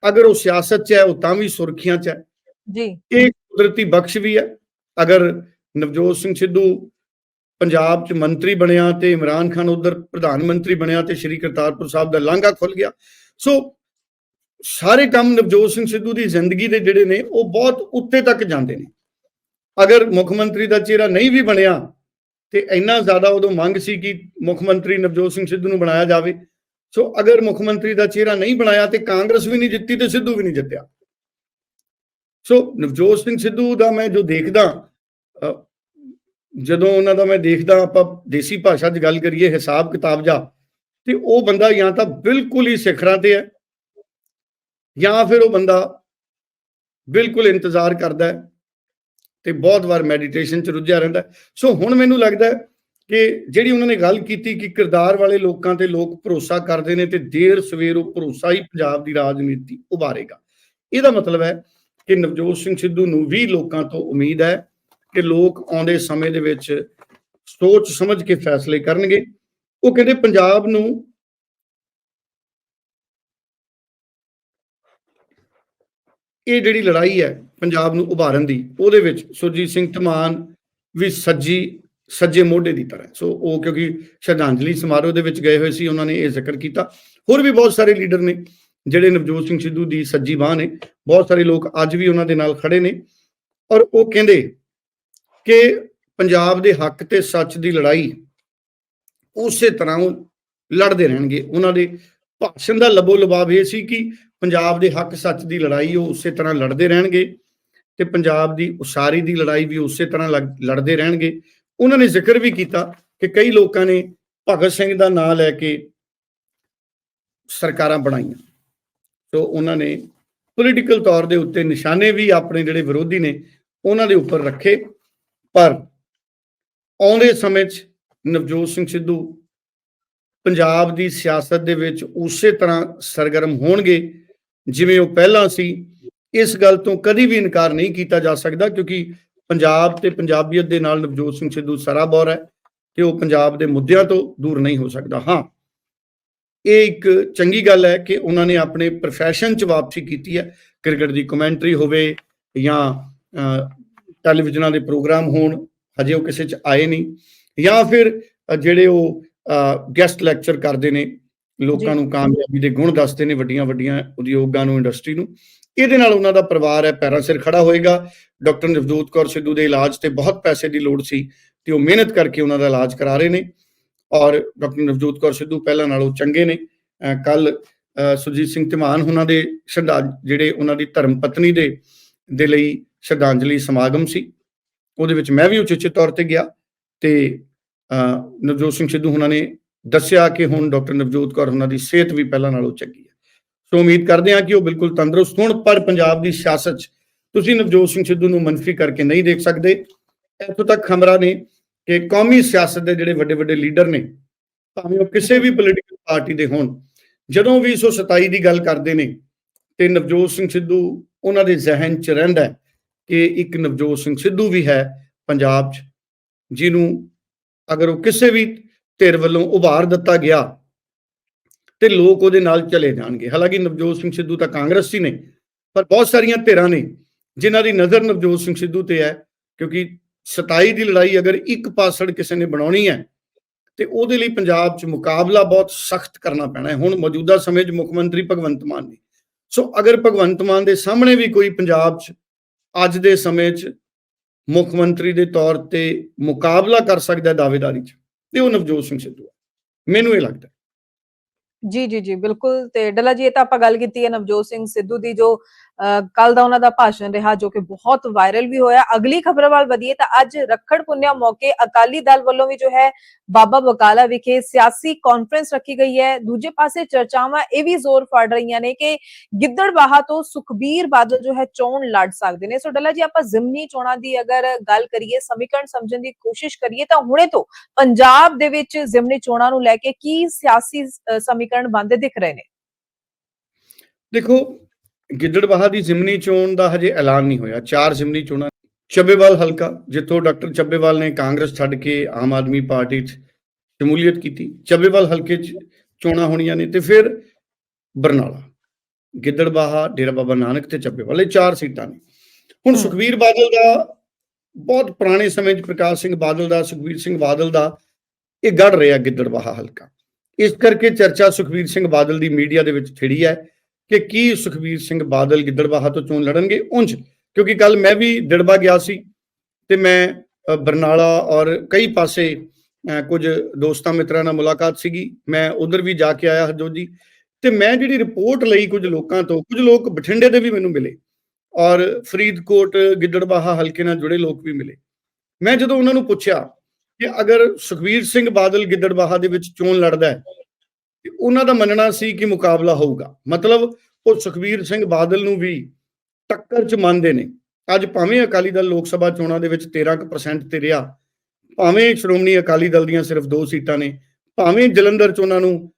ਅਗਰ ਉਹ ਸਿਆਸਤ 'ਚ ਹੈ ਉਹ ਤਾਂ ਵੀ ਸੁਰਖੀਆਂ 'ਚ ਹੈ। ਜੀ। ਇਹ ਕੁਦਰਤੀ ਬਖਸ਼ ਵੀ ਹੈ। ਅਗਰ ਨਵਜੋਤ ਸਿੰਘ ਸਿੱਧੂ ਪੰਜਾਬ 'ਚ ਮੰਤਰੀ ਬਣਿਆ ਤੇ ਇਮਰਾਨ ਖਾਨ ਉਧਰ ਪ੍ਰਧਾਨ ਮੰਤਰੀ ਬਣਿਆ ਤੇ ਸ਼੍ਰੀ ਕਰਤਾਰਪੁਰ ਸਾਹਿਬ ਦਾ ਲਾਂਘਾ ਖੁੱਲ ਗਿਆ। ਸੋ ਸਾਰੇ ਕੰਮ ਨਵਜੋਤ ਸਿੰਘ ਸਿੱਧੂ ਦੀ ਜ਼ਿੰਦਗੀ ਦੇ ਜਿਹੜੇ ਨੇ ਉਹ ਬਹੁਤ ਉੱਤੇ ਤੱਕ ਜਾਂਦੇ ਨੇ। ਅਗਰ ਮੁੱਖ ਮੰਤਰੀ ਦਾ ਚਿਹਰਾ ਨਹੀਂ ਵੀ ਬਣਿਆ ਤੇ ਇੰਨਾ ਜ਼ਿਆਦਾ ਉਦੋਂ ਮੰਗ ਸੀ ਕਿ ਮੁੱਖ ਮੰਤਰੀ ਨਵਜੋਤ ਸਿੰਘ ਸਿੱਧੂ ਨੂੰ ਬਣਾਇਆ ਜਾਵੇ, ਸੋ ਅਗਰ ਮੁੱਖ ਮੰਤਰੀ ਦਾ ਚਿਹਰਾ ਨਹੀਂ ਬਣਾਇਆ ਤੇ ਕਾਂਗਰਸ ਵੀ ਨਹੀਂ ਜਿੱਤੀ ਤੇ ਸਿੱਧੂ ਵੀ ਨਹੀਂ ਜਿੱਤਿਆ। ਸੋ ਨਵਜੋਤ ਸਿੰਘ ਸਿੱਧੂ ਦਾ ਮੈਂ ਜੋ ਦੇਖਦਾ ਜਦੋਂ ਉਹਨਾਂ ਦਾ ਮੈਂ ਦੇਖਦਾ, ਆਪਾਂ ਦੇਸੀ ਭਾਸ਼ਾ 'ਚ ਗੱਲ ਕਰੀਏ, ਹਿਸਾਬ ਕਿਤਾਬ ਜਾ, ਤੇ ਉਹ ਬੰਦਾ ਜਾਂ ਤਾਂ ਬਿਲਕੁਲ ਹੀ ਸਿਖਰਾਂ ਤੇ ਹੈ, ਜਾਂ ਫਿਰ ਉਹ ਬੰਦਾ ਬਿਲਕੁਲ ਇੰਤਜ਼ਾਰ ਕਰਦਾ ਹੈ। ਤੇ ਬਹੁਤ ਵਾਰ ਮੈਡੀਟੇਸ਼ਨ 'ਚ ਰੁੱਝਿਆ ਰਹਿੰਦਾ ਸੋ ਹੁਣ ਮੈਨੂੰ ਲੱਗਦਾ ਕਿ ਜਿਹੜੀ ਉਹਨਾਂ ਨੇ ਗੱਲ ਕੀਤੀ ਕਿ ਕਿਰਦਾਰ ਵਾਲੇ ਲੋਕਾਂ ਤੇ ਲੋਕ ਭਰੋਸਾ ਕਰਦੇ ਨੇ ਤੇ ਦੇਰ ਸਵੇਰ ਉਹ ਭਰੋਸਾ ਹੀ ਪੰਜਾਬ ਦੀ ਰਾਜਨੀਤੀ ਉਭਾਰੇਗਾ। ਇਹਦਾ ਮਤਲਬ ਹੈ ਕਿ ਨਵਜੋਤ ਸਿੰਘ ਸਿੱਧੂ ਨੂੰ ਵੀ ਲੋਕਾਂ ਤੋਂ ਉਮੀਦ ਹੈ ਕਿ ਲੋਕ ਆਉਂਦੇ ਸਮੇਂ ਦੇ ਵਿੱਚ ਸੋਚ ਸਮਝ ਕੇ ਫੈਸਲੇ ਕਰਨਗੇ। ਉਹ ਕਹਿੰਦੇ, ਪੰਜਾਬ ਨੂੰ ਇਹ ਜਿਹੜੀ ਲੜਾਈ ਹੈ ਪੰਜਾਬ ਨੂੰ ਉਭਾਰਨ ਦੀ, ਉਹਦੇ ਵਿੱਚ ਸੁਰਜੀਤ ਸਿੰਘ ਧਮਾਨ ਵੀ ਸੱਜੀ, ਸੱਜੇ ਮੋਢੇ ਦੀ ਤਰ੍ਹਾਂ। ਸੋ ਉਹ ਕਿਉਂਕਿ ਸ਼ਰਧਾਂਜਲੀ ਸਮਾਰੋਹ ਦੇ ਵਿੱਚ ਗਏ ਹੋਏ ਸੀ, ਉਹਨਾਂ ਨੇ ਇਹ ਜ਼ਿਕਰ ਕੀਤਾ। ਹੋਰ ਵੀ ਬਹੁਤ ਸਾਰੇ ਲੀਡਰ ਨੇ, ਜਿਹੜੇ ਨਵਜੋਤ ਸਿੰਘ ਸਿੱਧੂ ਦੀ ਸੱਜੀ ਬਾਹ ਨੇ। ਬਹੁਤ ਸਾਰੇ ਲੋਕ ਅੱਜ ਵੀ ਉਹਨਾਂ ਦੇ ਨਾਲ ਖੜੇ ਨੇ। ਔਰ ਉਹ ਕਹਿੰਦੇ ਕਿ ਪੰਜਾਬ ਦੇ ਹੱਕ ਤੇ ਸੱਚ ਦੀ ਲੜਾਈ ਉਸੇ ਤਰ੍ਹਾਂ ਉਹ ਲੜਦੇ ਰਹਿਣਗੇ। ਉਹਨਾਂ ਦੇ ਭਾਸ਼ਣ ਦਾ ਲਬੋ ਲਬਾਬ ਇਹ ਸੀ ਕਿ ਪੰਜਾਬ ਦੇ ਹੱਕ ਸੱਚ ਦੀ ਲੜਾਈ ਉਹ ਉਸੇ ਤਰ੍ਹਾਂ ਲੜਦੇ ਰਹਿਣਗੇ ਤੇ ਪੰਜਾਬ ਦੀ ਉਸਾਰੀ ਦੀ ਲੜਾਈ ਵੀ ਉਸੇ ਤਰ੍ਹਾਂ ਲੜ- ਲੜਦੇ ਰਹਿਣਗੇ। ਉਹਨਾਂ ਨੇ ਜ਼ਿਕਰ ਵੀ ਕੀਤਾ ਕਿ ਕਈ ਲੋਕਾਂ ਨੇ ਭਗਤ ਸਿੰਘ ਦਾ ਨਾਮ ਲੈ ਕੇ ਸਰਕਾਰਾਂ ਬਣਾਈਆਂ। ਸੋ ਉਹਨਾਂ ਨੇ ਪੋਲੀਟੀਕਲ ਤੌਰ ਦੇ ਉੱਤੇ ਨਿਸ਼ਾਨੇ ਵੀ ਆਪਣੇ ਜਿਹੜੇ ਵਿਰੋਧੀ ਨੇ ਉਹਨਾਂ ਦੇ ਉੱਪਰ ਰੱਖੇ। ਪਰ ਆਉਂਦੇ ਸਮੇਂ 'ਚ ਨਵਜੋਤ ਸਿੰਘ ਸਿੱਧੂ ਪੰਜਾਬ ਦੀ ਸਿਆਸਤ ਦੇ ਵਿੱਚ ਉਸੇ ਤਰ੍ਹਾਂ ਸਰਗਰਮ ਹੋਣਗੇ ਜਿਵੇਂ ਉਹ ਪਹਿਲਾਂ ਸੀ, ਇਸ ਗੱਲ ਤੋਂ ਕਦੀ ਵੀ ਇਨਕਾਰ ਨਹੀਂ ਕੀਤਾ ਜਾ ਸਕਦਾ ਕਿਉਂਕਿ ਪੰਜਾਬ ਤੇ ਪੰਜਾਬੀਅਤ ਦੇ ਨਾਲ ਨਵਜੋਤ ਸਿੰਘ ਸਿੱਧੂ ਸਰਾਬੌਰ ਹੈ ਤੇ ਉਹ ਪੰਜਾਬ ਦੇ ਮੁੱਦਿਆਂ ਤੋਂ ਦੂਰ ਨਹੀਂ ਹੋ ਸਕਦਾ। ਹਾਂ, ਇਹ ਇੱਕ ਚੰਗੀ ਗੱਲ ਹੈ ਕਿ ਉਹਨਾਂ ਨੇ ਆਪਣੇ profession 'ਚ ਵਾਪਸੀ ਕੀਤੀ ਹੈ, ਕ੍ਰਿਕਟ ਦੀ ਕਮੈਂਟਰੀ ਹੋਵੇ ਜਾਂ ਟੈਲੀਵਿਜ਼ਨਾਂ ਦੇ ਪ੍ਰੋਗਰਾਮ ਹੋਣ, ਹਜੇ ਉਹ ਕਿਸੇ 'ਚ ਆਏ ਨਹੀਂ ਜਾਂ ਫਿਰ ਜਿਹੜੇ ਉਹ ਗੈਸਟ ਲੈਕਚਰ ਕਰਦੇ ਨੇ ਲੋਕਾਂ। ਨੂੰ ਕਾਮਯਾਬੀ ਦੇ ਗੁਣ ਦੱਸਦੇ ਨੇ ਵੱਡੀਆਂ ਵੱਡੀਆਂ ਉਦਯੋਗਾਂ ਨੂੰ ਇੰਡਸਟਰੀ ਨੂੰ। ਇਹਦੇ ਨਾਲ ਉਹਨਾਂ ਦਾ ਪਰਿਵਾਰ ਹੈ ਪੈਰਾਂ ਸਿਰ ਖੜਾ ਹੋਏਗਾ। ਡਾਕਟਰ ਨਵਜੋਤ ਕੌਰ ਸਿੱਧੂ ਦੇ ਇਲਾਜ ਤੇ ਬਹੁਤ ਪੈਸੇ ਦੀ ਲੋੜ ਸੀ ਤੇ ਉਹ ਮਿਹਨਤ ਕਰਕੇ ਉਹਨਾਂ ਦਾ ਇਲਾਜ ਕਰਾ ਰਹੇ ਨੇ। ਔਰ ਡਾਕਟਰ ਨਵਜੋਤ ਕੌਰ ਸਿੱਧੂ ਪਹਿਲਾਂ ਨਾਲੋਂ ਚੰਗੇ ਨੇ। ਕੱਲ ਸੁਰਜੀਤ ਸਿੰਘ ਧਮਾਨ ਉਹਨਾਂ ਦੇ ਸ਼ਰਧਾ ਜਿਹੜੇ ਉਹਨਾਂ ਦੀ ਧਰਮ ਪਤਨੀ ਦੇ ਦੇ ਲਈ ਸ਼ਰਧਾਂਜਲੀ ਸਮਾਗਮ ਸੀ। ਉਹਦੇ ਵਿੱਚ ਮੈਂ ਵੀ ਉਚਿਤ ਤੌਰ ਤੇ ਗਿਆ ਤੇ ਨਵਜੋਤ ਸਿੰਘ ਸਿੱਧੂ ਉਹਨਾਂ ਨੇ ਦੱਸਿਆ ਕਿ ਹੁਣ ਡਾਕਟਰ ਨਵਜੋਤ ਕੌਰ ਉਹਨਾਂ ਦੀ ਸਿਹਤ ਵੀ ਪਹਿਲਾਂ ਨਾਲੋਂ ਚੰਗੀ ਹੈ। ਸੋ ਉਮੀਦ ਕਰਦੇ ਹਾਂ ਕਿ ਉਹ ਬਿਲਕੁਲ ਤੰਦਰੁਸਤ ਹੋਣ, ਪਰ ਪੰਜਾਬ ਦੀ ਸਿਆਸਤ 'ਚ ਤੁਸੀਂ ਨਵਜੋਤ ਸਿੰਘ ਸਿੱਧੂ ਨੂੰ ਮੰਨਫੀ ਕਰਕੇ ਨਹੀਂ ਦੇਖ ਸਕਦੇ। ਇੱਥੋਂ ਤੱਕ ਖਬਰਾਂ ਨੇ ਕਿ ਕੌਮੀ ਸਿਆਸਤ ਦੇ ਜਿਹੜੇ ਵੱਡੇ ਵੱਡੇ ਲੀਡਰ ਨੇ, ਭਾਵੇਂ ਉਹ ਕਿਸੇ ਵੀ ਪੋਲੀਟੀਕਲ ਪਾਰਟੀ ਦੇ ਹੋਣ, ਜਦੋਂ ਵੀ 127 ਦੀ ਗੱਲ ਕਰਦੇ ਨੇ, ਤੇ ਨਵਜੋਤ ਸਿੰਘ ਸਿੱਧੂ ਉਹਨਾਂ ਦੇ ਜ਼ਿਹਨ 'ਚ ਰਹਿੰਦਾ ਕਿ ਇੱਕ ਨਵਜੋਤ ਸਿੰਘ ਸਿੱਧੂ ਵੀ ਹੈ ਪੰਜਾਬ 'ਚ, ਜਿਹਨੂੰ ਅਗਰ ਉਹ ਕਿਸੇ ਵੀ ਧਿਰ ਵੱਲੋਂ ਉਭਾਰ ਦਿੱਤਾ ਗਿਆ ਤੇ ਲੋਕ ਉਹਦੇ ਨਾਲ ਚਲੇ ਜਾਣਗੇ। ਹਾਲਾਂਕਿ ਨਵਜੋਤ ਸਿੰਘ ਸਿੱਧੂ ਤਾਂ ਕਾਂਗਰਸੀ ਨੇ, ਪਰ ਬਹੁਤ ਸਾਰੀਆਂ ਧਿਰਾਂ ਨੇ ਜਿਨ੍ਹਾਂ ਦੀ ਨਜ਼ਰ ਨਵਜੋਤ ਸਿੰਘ ਸਿੱਧੂ ਤੇ ਹੈ, ਕਿਉਂਕਿ 27 ਦੀ ਲੜਾਈ ਅਗਰ ਇੱਕ ਪਾਸੜ ਕਿਸੇ ਨੇ ਬਣਾਉਣੀ ਹੈ, ਤੇ ਉਹਦੇ ਲਈ ਪੰਜਾਬ 'ਚ ਮੁਕਾਬਲਾ ਬਹੁਤ ਸਖਤ ਕਰਨਾ ਪੈਣਾ ਹੈ। ਹੁਣ ਮੌਜੂਦਾ ਸਮੇਂ 'ਚ ਮੁੱਖ ਮੰਤਰੀ ਭਗਵੰਤ ਮਾਨ ਨੇ। ਸੋ ਅਗਰ ਭਗਵੰਤ ਮਾਨ ਦੇ ਸਾਹਮਣੇ ਵੀ ਕੋਈ ਪੰਜਾਬ 'ਚ ਅੱਜ ਦੇ ਸਮੇਂ 'ਚ ਮੁੱਖ ਮੰਤਰੀ ਦੇ ਤੌਰ ਤੇ ਮੁਕਾਬਲਾ ਕਰ ਸਕਦਾ ਦਾਅਵੇਦਾਰੀ 'ਚ ਤੇ ਉਹ ਨਵਜੋਤ ਸਿੰਘ ਸਿੱਧੂ ਹੈ ਮੈਨੂੰ ਇਹ ਲੱਗਦਾ ਜੀ ਜੀ ਜੀ, ਬਿਲਕੁਲ ਤੇ ਡੱਲਾ ਜੀ, ਇਹ ਤਾਂ ਆਪਾਂ ਗੱਲ ਕੀਤੀ ਹੈ ਨਵਜੋਤ ਸਿੰਘ ਸਿੱਧੂ ਦੀ, ਜੋ ਕੱਲ ਦਾ ਉਹਨਾਂ ਦਾ ਭਾਸ਼ਣ ਰਿਹਾ ਜੋ ਕਿ ਬਹੁਤ ਵਾਇਰਲ ਵੀ ਹੋਇਆ। ਅਗਲੀ ਖਬਰ ਵੱਲ ਵਧੀਏ ਤਾਂ ਅੱਜ ਰੱਖੜ ਪੁੰਨਿਆ ਮੌਕੇ ਅਕਾਲੀ ਦਲ ਵੱਲੋਂ ਵੀ ਜੋ ਹੈ ਬਾਬਾ ਬਕਾਲਾ ਵਿਖੇ ਸਿਆਸੀ ਕਾਨਫਰੰਸ ਰੱਖੀ ਗਈ ਹੈ। ਦੂਜੇ ਪਾਸੇ ਚਰਚਾਵਾਂ ਇਹ ਵੀ ਜ਼ੋਰ ਫੜ ਰਹੀਆਂ ਨੇ ਕਿ ਗਿੱਦੜਬਾਹਾ ਤੋਂ ਸੁਖਬੀਰ ਬਾਦਲ ਜੋ ਹੈ ਚੋਣ ਲੜ ਸਕਦੇ ਨੇ। ਸੋ ਡੱਲਾ ਜੀ, ਆਪਾਂ ਜ਼ਿਮਨੀ ਚੋਣਾਂ ਦੀ ਅਗਰ ਗੱਲ ਕਰੀਏ, ਸਮੀਕਰਨ ਸਮਝਣ ਦੀ ਕੋਸ਼ਿਸ਼ ਕਰੀਏ ਤਾਂ ਹੁਣੇ ਤੋਂ ਪੰਜਾਬ ਦੇ ਵਿੱਚ ਜ਼ਿਮਨੀ ਚੋਣਾਂ ਨੂੰ ਲੈ ਕੇ ਕੀ ਸਿਆਸੀ ਸਮੀਕਰਨ ਬਣਦੇ ਦਿਖ ਰਹੇ ਨੇ? ਦੇਖੋ ਗਿੱਦੜਬਾਹਾ ਦੀ ਜ਼ਿਮਨੀ ਚੋਣ ਦਾ ਹਜੇ ਐਲਾਨ ਨਹੀਂ ਹੋਇਆ। ਚਾਰ ਜ਼ਿਮਨੀ ਚੋਣਾਂ ਚੱਬੇਵਾਲ ਹਲਕਾ ਜਿੱਥੋਂ ਡਾਕਟਰ ਚੱਬੇਵਾਲ ਨੇ ਕਾਂਗਰਸ ਛੱਡ ਕੇ ਆਮ ਆਦਮੀ ਪਾਰਟੀ 'ਚ ਸ਼ਮੂਲੀਅਤ ਕੀਤੀ। ਚੱਬੇਵਾਲ ਹਲਕੇ 'ਚ ਚੋਣਾਂ ਹੋਣੀਆਂ ਨੇ ਤੇ ਫਿਰ ਬਰਨਾਲਾ। ਗਿੱਦੜਬਾਹਾ ਡੇਰਾ ਬਾਬਾ ਨਾਨਕ ਤੇ ਚੱਬੇਵਾਲ ਇਹ ਚਾਰ ਸੀਟਾਂ ਨੇ। ਹੁਣ ਹਮ। ਸੁਖਬੀਰ ਬਾਦਲ ਦਾ ਬਹੁਤ ਪੁਰਾਣੇ ਸਮੇਂ 'ਚ ਪ੍ਰਕਾਸ਼ ਸਿੰਘ ਬਾਦਲ ਦਾ ਸੁਖਬੀਰ ਸਿੰਘ ਬਾਦਲ ਦਾ ਇਹ ਗੜ ਰਿਹਾ ਗਿੱਦੜਬਾਹਾ ਹਲਕਾ। ਇਸ ਕਰਕੇ ਚਰਚਾ ਸੁਖਬੀਰ ਸਿੰਘ ਬਾਦਲ ਦੀ ਮੀਡੀਆ ਦੇ ਵਿੱਚ ਛਿੜੀ ਹੈ। ਕਿ ਕੀ ਸੁਖਬੀਰ ਸਿੰਘ ਬਾਦਲ ਗਿੱਦੜਬਾਹਾ ਤੋਂ ਚੋਣ ਲੜਨਗੇ? ਉਂਝ, ਕਿਉਂਕਿ ਕੱਲ ਮੈਂ ਵੀ ਦਿੜਬਾ ਗਿਆ ਸੀ ਤੇ ਮੈਂ ਬਰਨਾਲਾ ਔਰ ਕਈ ਪਾਸੇ ਕੁਝ ਦੋਸਤਾਂ ਮਿੱਤਰਾਂ ਨਾਲ ਮੁਲਾਕਾਤ ਸੀਗੀ। ਮੈਂ ਉਧਰ ਵੀ ਜਾ ਕੇ ਆਇਆ ਹਰਜੋਤ ਜੀ ਤੇ ਮੈਂ ਜਿਹੜੀ ਰਿਪੋਰਟ ਲਈ ਕੁਝ ਲੋਕਾਂ ਤੋਂ, ਕੁਝ ਲੋਕ ਬਠਿੰਡੇ ਦੇ ਵੀ ਮੈਨੂੰ ਮਿਲੇ ਔਰ ਫਰੀਦਕੋਟ, ਗਿੱਦੜਬਾਹਾ ਹਲਕੇ ਨਾਲ ਜੁੜੇ ਲੋਕ ਵੀ ਮਿਲੇ। ਮੈਂ ਜਦੋਂ ਉਹਨਾਂ ਨੂੰ ਪੁੱਛਿਆ ਕਿ ਅਗਰ ਸੁਖਬੀਰ ਸਿੰਘ ਬਾਦਲ ਗਿੱਦੜਬਾਹਾ ਦੇ ਵਿੱਚ ਚੋਣ ਲੜਦਾ ਹੈ ਤੇ ਉਹਨਾਂ ਦਾ ਮੰਨਣਾ ਸੀ ਕਿ ਮੁਕਾਬਲਾ ਹੋਊਗਾ। ਮਤਲਬ ਉਹ ਸੁਖਬੀਰ ਸਿੰਘ ਬਾਦਲ ਨੂੰ ਵੀ ਟੱਕਰ ਚ ਮੰਨਦੇ ਨੇ। ਅੱਜ ਭਾਵੇਂ ਅਕਾਲੀ ਦਲ ਲੋਕ ਸਭਾ ਚੋਣਾਂ ਦੇ ਵਿੱਚ 13% ਤੇ ਰਿਹਾ ਭਾਵੇਂ ਸ਼੍ਰੋਮਣੀ ਅਕਾਲੀ ਦਲ ਦੀਆਂ ਸਿਰਫ ਦੋ ਸੀਟਾਂ ਨੇ ਭਾਵੇਂ ਜਲੰਧਰ ਚ ਉਹਨਾਂ ਨੂੰ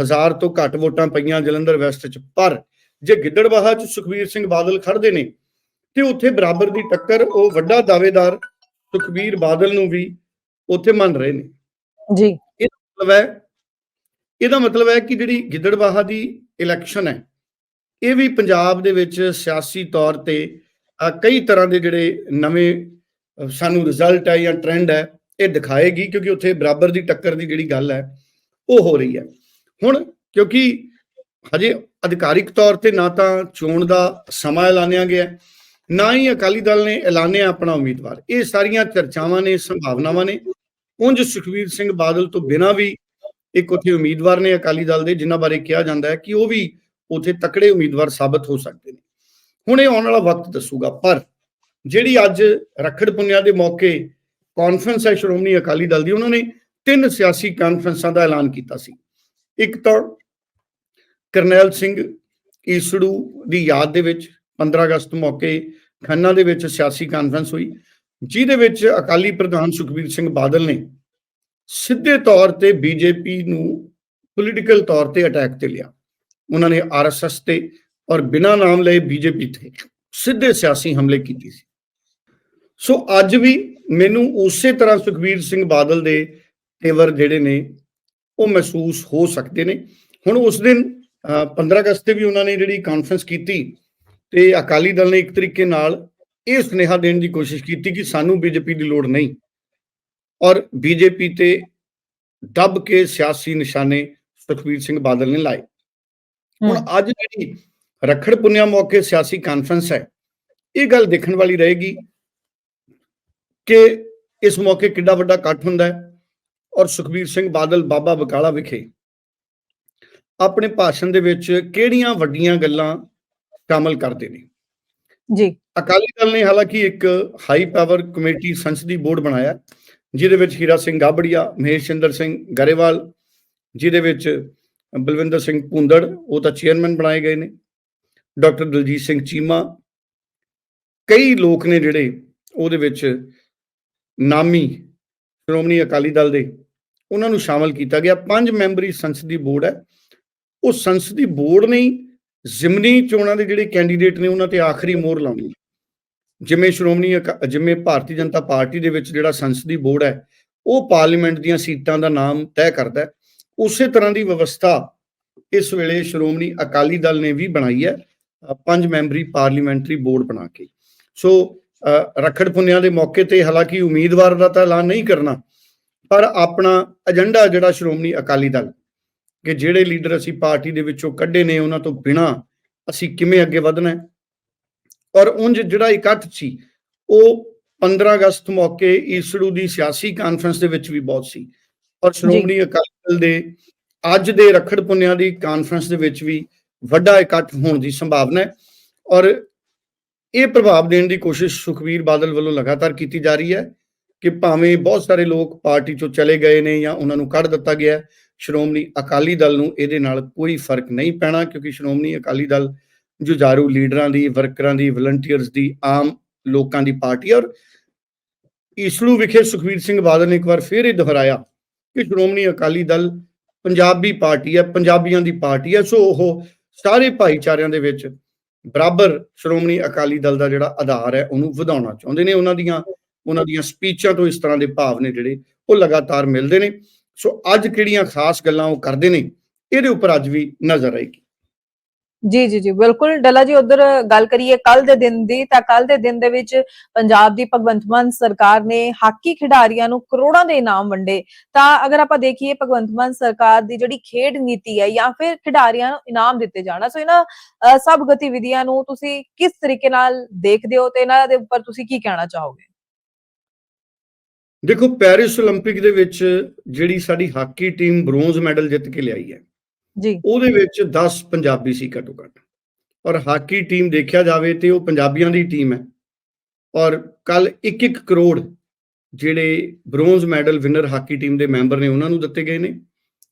ਹਜ਼ਾਰ ਤੋਂ ਘੱਟ ਵੋਟਾਂ ਪਈਆਂ ਜਲੰਧਰ ਵੈਸਟ ਚ ਪਰ ਜੇ ਗਿੱਦੜਬਾਹਾ ਚ ਸੁਖਬੀਰ ਸਿੰਘ ਬਾਦਲ ਖੜਦੇ ਨੇ ਤੇ ਉੱਥੇ ਬਰਾਬਰ ਦੀ ਟੱਕਰ ਉਹ ਵੱਡਾ ਦਾਅਵੇਦਾਰ ਸੁਖਬੀਰ ਬਾਦਲ ਨੂੰ ਵੀ ਉੱਥੇ ਮੰਨ ਰਹੇ ਨੇ। ਜੀ। ਮਤਲਬ ਹੈ ਇਹਦਾ ਮਤਲਬ ਹੈ ਕਿ ਜਿਹੜੀ ਗਿੱਦੜਬਾਹਾ ਦੀ ਇਲੈਕਸ਼ਨ ਹੈ, ਇਹ ਵੀ ਪੰਜਾਬ ਦੇ ਵਿੱਚ ਸਿਆਸੀ ਤੌਰ ਤੇ ਕਈ ਤਰ੍ਹਾਂ ਦੇ ਜਿਹੜੇ ਨਵੇਂ ਸਾਨੂੰ ਰਿਜ਼ਲਟ ਹੈ ਜਾਂ ਟ੍ਰੈਂਡ ਹੈ, ਇਹ ਦਿਖਾਏਗੀ ਕਿਉਂਕਿ ਉੱਥੇ ਬਰਾਬਰ ਦੀ ਟੱਕਰ ਦੀ ਜਿਹੜੀ ਗੱਲ ਹੈ, ਉਹ ਹੋ ਰਹੀ ਹੈ। ਹੁਣ ਕਿਉਂਕਿ ਹਜੇ ਅਧਿਕਾਰਿਕ ਤੌਰ ਤੇ ਨਾ ਤਾਂ ਚੋਣ ਦਾ ਸਮਾਂ ਐਲਾਨਿਆ ਗਿਆ, ਨਾ ਹੀ ਅਕਾਲੀ ਦਲ ਨੇ ਐਲਾਨਿਆ ਆਪਣਾ ਉਮੀਦਵਾਰ। ਇਹ ਸਾਰੀਆਂ ਚਰਚਾਵਾਂ ਨੇ, ਸੰਭਾਵਨਾਵਾਂ ਨੇ। ਉਂਝ ਸੁਖਵੀਰ ਸਿੰਘ ਬਾਦਲ ਤੋਂ ਬਿਨਾਂ ਵੀ ਇੱਕ ਉੱਥੇ ਉਮੀਦਵਾਰ ਨੇ ਅਕਾਲੀ ਦਲ ਦੇ, ਜਿਨ੍ਹਾਂ ਬਾਰੇ ਕਿਹਾ ਜਾਂਦਾ ਹੈ ਕਿ ਉਹ ਵੀ ਉੱਥੇ ਤਕੜੇ ਉਮੀਦਵਾਰ ਸਾਬਤ ਹੋ ਸਕਦੇ ਨੇ। ਹੁਣ ਇਹ ਆਉਣ ਵਾਲਾ ਵਕਤ ਦੱਸੂਗਾ, ਪਰ ਜਿਹੜੀ ਅੱਜ ਰੱਖੜ ਪੁੰਨਿਆ ਦੇ ਮੌਕੇ ਕਾਨਫਰੰਸ ਹੈ ਸ਼੍ਰੋਮਣੀ ਅਕਾਲੀ ਦਲ ਦੀ, ਉਹਨਾਂ ਨੇ ਤਿੰਨ ਸਿਆਸੀ ਕਾਨਫਰੰਸਾਂ ਦਾ ਐਲਾਨ ਕੀਤਾ ਸੀ। ਇੱਕ ਤਾਂ ਕਰਨੈਲ ਸਿੰਘ ਈਸੜੂ ਦੀ ਯਾਦ ਦੇ ਵਿੱਚ 15 ਅਗਸਤ ਮੌਕੇ ਖੰਨਾ ਦੇ ਵਿੱਚ ਸਿਆਸੀ ਕਾਨਫਰੰਸ ਹੋਈ, ਜਿਹਦੇ ਵਿੱਚ ਅਕਾਲੀ ਪ੍ਰਧਾਨ ਸੁਖਬੀਰ ਸਿੰਘ ਬਾਦਲ ਨੇ ਸਿੱਧੇ ਤੌਰ ਤੇ ਬੀਜੇਪੀ ਨੂੰ ਪੋਲੀਟੀਕਲ ਤੌਰ ਤੇ ਅਟੈਕ ਤੇ ਲਿਆ। ਉਹਨਾਂ ਨੇ ਆਰਐਸਐਸ ਤੇ ਔਰ ਬਿਨਾਂ ਨਾਮ ਲਏ ਬੀਜੇਪੀ ਤੇ ਸਿੱਧੇ ਸਿਆਸੀ ਹਮਲੇ ਕੀਤੇ ਸੀ। ਸੋ ਅੱਜ ਵੀ ਮੈਨੂੰ ਉਸੇ ਤਰ੍ਹਾਂ ਸੁਖਬੀਰ ਸਿੰਘ ਬਾਦਲ ਦੇ ਤੇਵਰ ਜਿਹੜੇ ਨੇ ਉਹ ਮਹਿਸੂਸ ਹੋ ਸਕਦੇ ਨੇ। ਹੁਣ ਉਸ ਦਿਨ ਅ, 15 ਅਗਸਤ ਤੇ ਵੀ ਉਹਨਾਂ ਨੇ ਜਿਹੜੀ ਕਾਨਫਰੰਸ ਕੀਤੀ ਤੇ ਅਕਾਲੀ ਦਲ ਨੇ ਇੱਕ ਤਰੀਕੇ ਨਾਲ ਇਹ ਸੁਨੇਹਾ ਦੇਣ ਦੀ ਕੋਸ਼ਿਸ਼ ਕੀਤੀ ਕਿ ਸਾਨੂੰ ਬੀਜੇਪੀ ਦੀ ਲੋੜ ਨਹੀਂ। ਔਰ ਬੀਜੇਪੀ ਤੇ ਦੱਬ ਕੇ ਸਿਆਸੀ ਨਿਸ਼ਾਨੇ ਸੁਖਬੀਰ ਸਿੰਘ ਬਾਦਲ ਨੇ ਲਾਏ। ਹੁਣ ਅੱਜ ਜਿਹੜੀ ਰੱਖੜ ਪੁੰਨਿਆ ਮੌਕੇ ਸਿਆਸੀ ਕਾਨਫਰੰਸ ਹੈ ਇਹ ਗੱਲ ਦੇਖਣ ਵਾਲੀ ਰਹੇਗੀ ਕਿ ਇਸ ਮੌਕੇ ਕਿੱਡਾ ਵੱਡਾ ਇਕੱਠ ਹੁੰਦਾ ਹੈ ਔਰ ਸੁਖਬੀਰ ਸਿੰਘ ਬਾਦਲ ਬਾਬਾ ਬਕਾਲਾ ਵਿਖੇ ਆਪਣੇ ਭਾਸ਼ਣ ਦੇ ਵਿੱਚ ਕਿਹੜੀਆਂ ਵੱਡੀਆਂ ਗੱਲਾਂ ਸ਼ਾਮਲ ਕਰਦੇ ਨੇ? ਜੀ। ਅਕਾਲੀ ਦਲ ਨੇ ਹਾਲਾਂਕਿ ਇੱਕ ਹਾਈ ਪਾਵਰ ਕਮੇਟੀ ਸੰਸਦੀ ਬੋਰਡ ਬਣਾਇਆ ਜਿਹਦੇ ਵਿੱਚ ਹੀਰਾ ਸਿੰਘ ਗਾਬੜੀਆ ਮਹੇਸ਼ਿੰਦਰ ਸਿੰਘ ਗਰੇਵਾਲ, ਜਿਹਦੇ ਵਿੱਚ ਬਲਵਿੰਦਰ ਸਿੰਘ ਭੁੰਦੜ, ਉਹ ਤਾਂ ਚੇਅਰਮੈਨ ਬਣਾਏ ਗਏ ਨੇ। ਡਾਕਟਰ ਦਲਜੀਤ ਸਿੰਘ ਚੀਮਾ, ਕਈ ਲੋਕ ਨੇ ਜਿਹੜੇ ਉਹਦੇ ਵਿੱਚ ਨਾਮੀ ਸ਼੍ਰੋਮਣੀ ਅਕਾਲੀ ਦਲ ਦੇ, ਉਹਨਾਂ ਨੂੰ ਸ਼ਾਮਲ ਕੀਤਾ ਗਿਆ। ਪੰਜ ਮੈਂਬਰੀ ਸੰਸਦੀ ਬੋਰਡ ਹੈ। ਉਹ ਸੰਸਦੀ ਬੋਰਡ ਨੇ ਜ਼ਿਮਨੀ ਚੋਣਾਂ ਦੇ ਜਿਹੜੇ ਕੈਂਡੀਡੇਟ ਨੇ, ਉਹਨਾਂ ਤੇ ਆਖਰੀ ਮੋਹਰ ਲਾਉਣੀ ਜਿਵੇਂ ਸ਼੍ਰੋਮਣੀ ਅਕਾ- ਜਿਵੇਂ ਭਾਰਤੀ ਜਨਤਾ ਪਾਰਟੀ ਦੇ ਵਿੱਚ ਜਿਹੜਾ ਸੰਸਦੀ ਬੋਰਡ ਹੈ ਉਹ ਪਾਰਲੀਮੈਂਟ ਦੀਆਂ ਸੀਟਾਂ ਦਾ ਨਾਮ ਤੈਅ ਕਰਦਾ ਹੈ। ਉਸੇ ਤਰ੍ਹਾਂ ਦੀ ਵਿਵਸਥਾ ਇਸ ਵੇਲੇ ਸ਼੍ਰੋਮਣੀ ਅਕਾਲੀ ਦਲ ਨੇ ਵੀ ਬਣਾਈ ਹੈ ਪੰਜ ਮੈਂਬਰੀ ਪਾਰਲੀਮੈਂਟਰੀ ਬੋਰਡ ਬਣਾ ਕੇ। ਸੋ ਅ, ਰੱਖੜ ਪੁੰਨਿਆ ਦੇ ਮੌਕੇ ਤੇ ਹਾਲਾਂਕਿ ਉਮੀਦਵਾਰ ਦਾ ਤਾਂ ਐਲਾਨ ਨਹੀਂ ਕਰਨਾ ਪਰ ਆਪਣਾ ਏਜੰਡਾ ਜਿਹੜਾ ਸ਼੍ਰੋਮਣੀ ਅਕਾਲੀ ਦਲ ਕਿ ਜਿਹੜੇ ਲੀਡਰ ਅਸੀਂ ਪਾਰਟੀ ਦੇ ਵਿੱਚੋਂ ਕੱਢੇ ਨੇ ਉਹਨਾਂ ਤੋਂ ਬਿਨਾ ਅਸੀਂ ਕਿਵੇਂ ਅੱਗੇ ਵਧਣਾ ਹੈ? ਔਰ ਉਂਝ ਜਿਹੜਾ ਇਕੱਠ ਸੀ ਉਹ 15 ਅਗਸਤ ਮੌਕੇ ਈਸੜੂ ਦੀ ਸਿਆਸੀ ਕਾਨਫਰੰਸ ਦੇ ਵਿੱਚ ਵੀ ਬਹੁਤ ਸੀ। ਔਰ ਸ਼੍ਰੋਮਣੀ ਅਕਾਲੀ ਦਲ ਦੇ ਅੱਜ ਦੇ ਰੱਖੜ ਪੁੰਨਿਆ ਦੀ ਕਾਨਫਰੰਸ ਦੇ ਵਿੱਚ ਵੀ ਵੱਡਾ ਇਕੱਠ ਹੋਣ ਦੀ ਸੰਭਾਵਨਾ ਹੈ। ਔਰ ਇਹ ਪ੍ਰਭਾਵ ਦੇਣ ਦੀ ਕੋਸ਼ਿਸ਼ ਸੁਖਵੀਰ ਬਾਦਲ ਵੱਲੋਂ ਲਗਾਤਾਰ ਕੀਤੀ ਜਾ ਰਹੀ ਹੈ ਕਿ ਭਾਵੇਂ ਬਹੁਤ ਸਾਰੇ ਲੋਕ ਪਾਰਟੀ ਚੋਂ ਚਲੇ ਗਏ ਨੇ ਜਾਂ ਉਹਨਾਂ ਨੂੰ ਕੱਢ ਦਿੱਤਾ ਗਿਆ ਸ਼੍ਰੋਮਣੀ ਅਕਾਲੀ ਦਲ ਨੂੰ ਇਹਦੇ ਨਾਲ ਕੋਈ ਫ਼ਰਕ ਨਹੀਂ ਪੈਣਾ ਕਿਉਂਕਿ ਸ਼੍ਰੋਮਣੀ ਅਕਾਲੀ ਦਲ ਜੁਝਾਰੂ ਲੀਡਰਾਂ ਦੀ, ਵਰਕਰਾਂ ਦੀ ਵਲੰਟੀਅਰਸ ਦੀ, ਆਮ ਲੋਕਾਂ ਦੀ ਪਾਰਟੀ ਔਰ ਇਸਲੂ ਵਿਖੇ ਸੁਖਵੀਰ ਸਿੰਘ ਬਾਦਲ ਨੇ ਇੱਕ ਵਾਰ ਫਿਰ ਇਹ ਦੁਹਰਾਇਆ ਕਿ ਸ਼੍ਰੋਮਣੀ ਅਕਾਲੀ ਦਲ ਪੰਜਾਬੀ ਪਾਰਟੀ ਹੈ, ਪੰਜਾਬੀਆਂ ਦੀ ਪਾਰਟੀ ਹੈ, ਸੋ ਉਹ ਸਾਰੇ ਭਾਈਚਾਰਿਆਂ ਦੇ ਵਿੱਚ ਬਰਾਬਰ ਸ਼੍ਰੋਮਣੀ ਅਕਾਲੀ ਦਲ ਦਾ ਜਿਹੜਾ ਆਧਾਰ ਹੈ, ਉਹਨੂੰ ਵਧਾਉਣਾ ਚਾਹੁੰਦੇ ਨੇ। ਉਹਨਾਂ ਦੀਆਂ ਉਹਨਾਂ ਦੀਆਂ ਸਪੀਚਾਂ ਤੋਂ ਇਸ ਤਰ੍ਹਾਂ ਦੇ ਭਾਵ ਨੇ ਜਿਹੜੇ, ਉਹ ਲਗਾਤਾਰ ਮਿਲਦੇ ਨੇ। ਸੋ ਅੱਜ ਕਿਹੜੀਆਂ ਖਾਸ ਗੱਲਾਂ ਉਹ ਕਰਦੇ ਨੇ, ਇਹਦੇ ਉੱਪਰ ਅੱਜ ਵੀ ਨਜ਼ਰ ਆਏਗੀ। ਜੀ ਜੀ ਜੀ ਬਿਲਕੁਲ ਡੱਲਾ ਜੀ ਉਧਰ ਗੱਲ ਕਰੀਏ ਕੱਲ ਦੇ ਦਿਨ ਦੀ ਤਾਂ ਕੱਲ ਦੇ ਦਿਨ ਦੇ ਵਿੱਚ ਪੰਜਾਬ ਦੀ ਭਗਵੰਤ ਮਾਨ ਸਰਕਾਰ ਨੇ ਹਾਕੀ ਖਿਡਾਰੀਆਂ ਨੂੰ ਕਰੋੜਾਂ ਦੇ ਇਨਾਮ ਵੰਡੇ ਤਾਂ ਅਗਰ ਆਪਾਂ ਦੇਖੀਏ ਭਗਵੰਤ ਮਾਨ ਸਰਕਾਰ ਦੀ ਜਿਹੜੀ ਖੇਡ ਨੀਤੀ ਹੈ ਜਾਂ ਫਿਰ ਖਿਡਾਰੀਆਂ ਨੂੰ ਇਨਾਮ ਦਿੱਤੇ ਜਾਣਾ ਸੋ ਇਹਨਾਂ ਅ, ਸਭ ਗਤੀਵਿਧੀਆਂ ਨੂੰ ਤੁਸੀਂ ਕਿਸ ਤਰੀਕੇ ਨਾਲ ਦੇਖਦੇ ਹੋ ਤੇ ਇਹਨਾਂ ਦੇ ਉੱਪਰ ਤੁਸੀਂ ਕੀ ਕਹਿਣਾ ਚਾਹੋਗੇ ਦੇਖੋ ਪੈਰਿਸ 올림픽 ਦੇ ਵਿੱਚ ਜਿਹੜੀ ਸਾਡੀ ਹਾਕੀ ਟੀਮ ਬ੍ਰੌਂਜ਼ ਮੈਡਲ ਜਿੱਤ ਕੇ ਲਿਆਈ ਹੈ ਜੀ। ਉਹਦੇ ਵਿੱਚ 10 ਪੰਜਾਬੀ ਸੀ ਘੱਟੋ ਘੱਟ। ਔਰ ਹਾਕੀ ਟੀਮ ਦੇਖਿਆ ਜਾਵੇ ਤੇ ਉਹ ਪੰਜਾਬੀਆਂ ਦੀ ਟੀਮ ਹੈ। ਔਰ ਕੱਲ 1-1 ਕਰੋੜ ਜਿਹੜੇ bronze medal winner hockey team ਦੇ ਮੈਂਬਰ ਨੇ ਉਹਨਾਂ ਨੂੰ ਦਿੱਤੇ ਗਏ ਨੇ।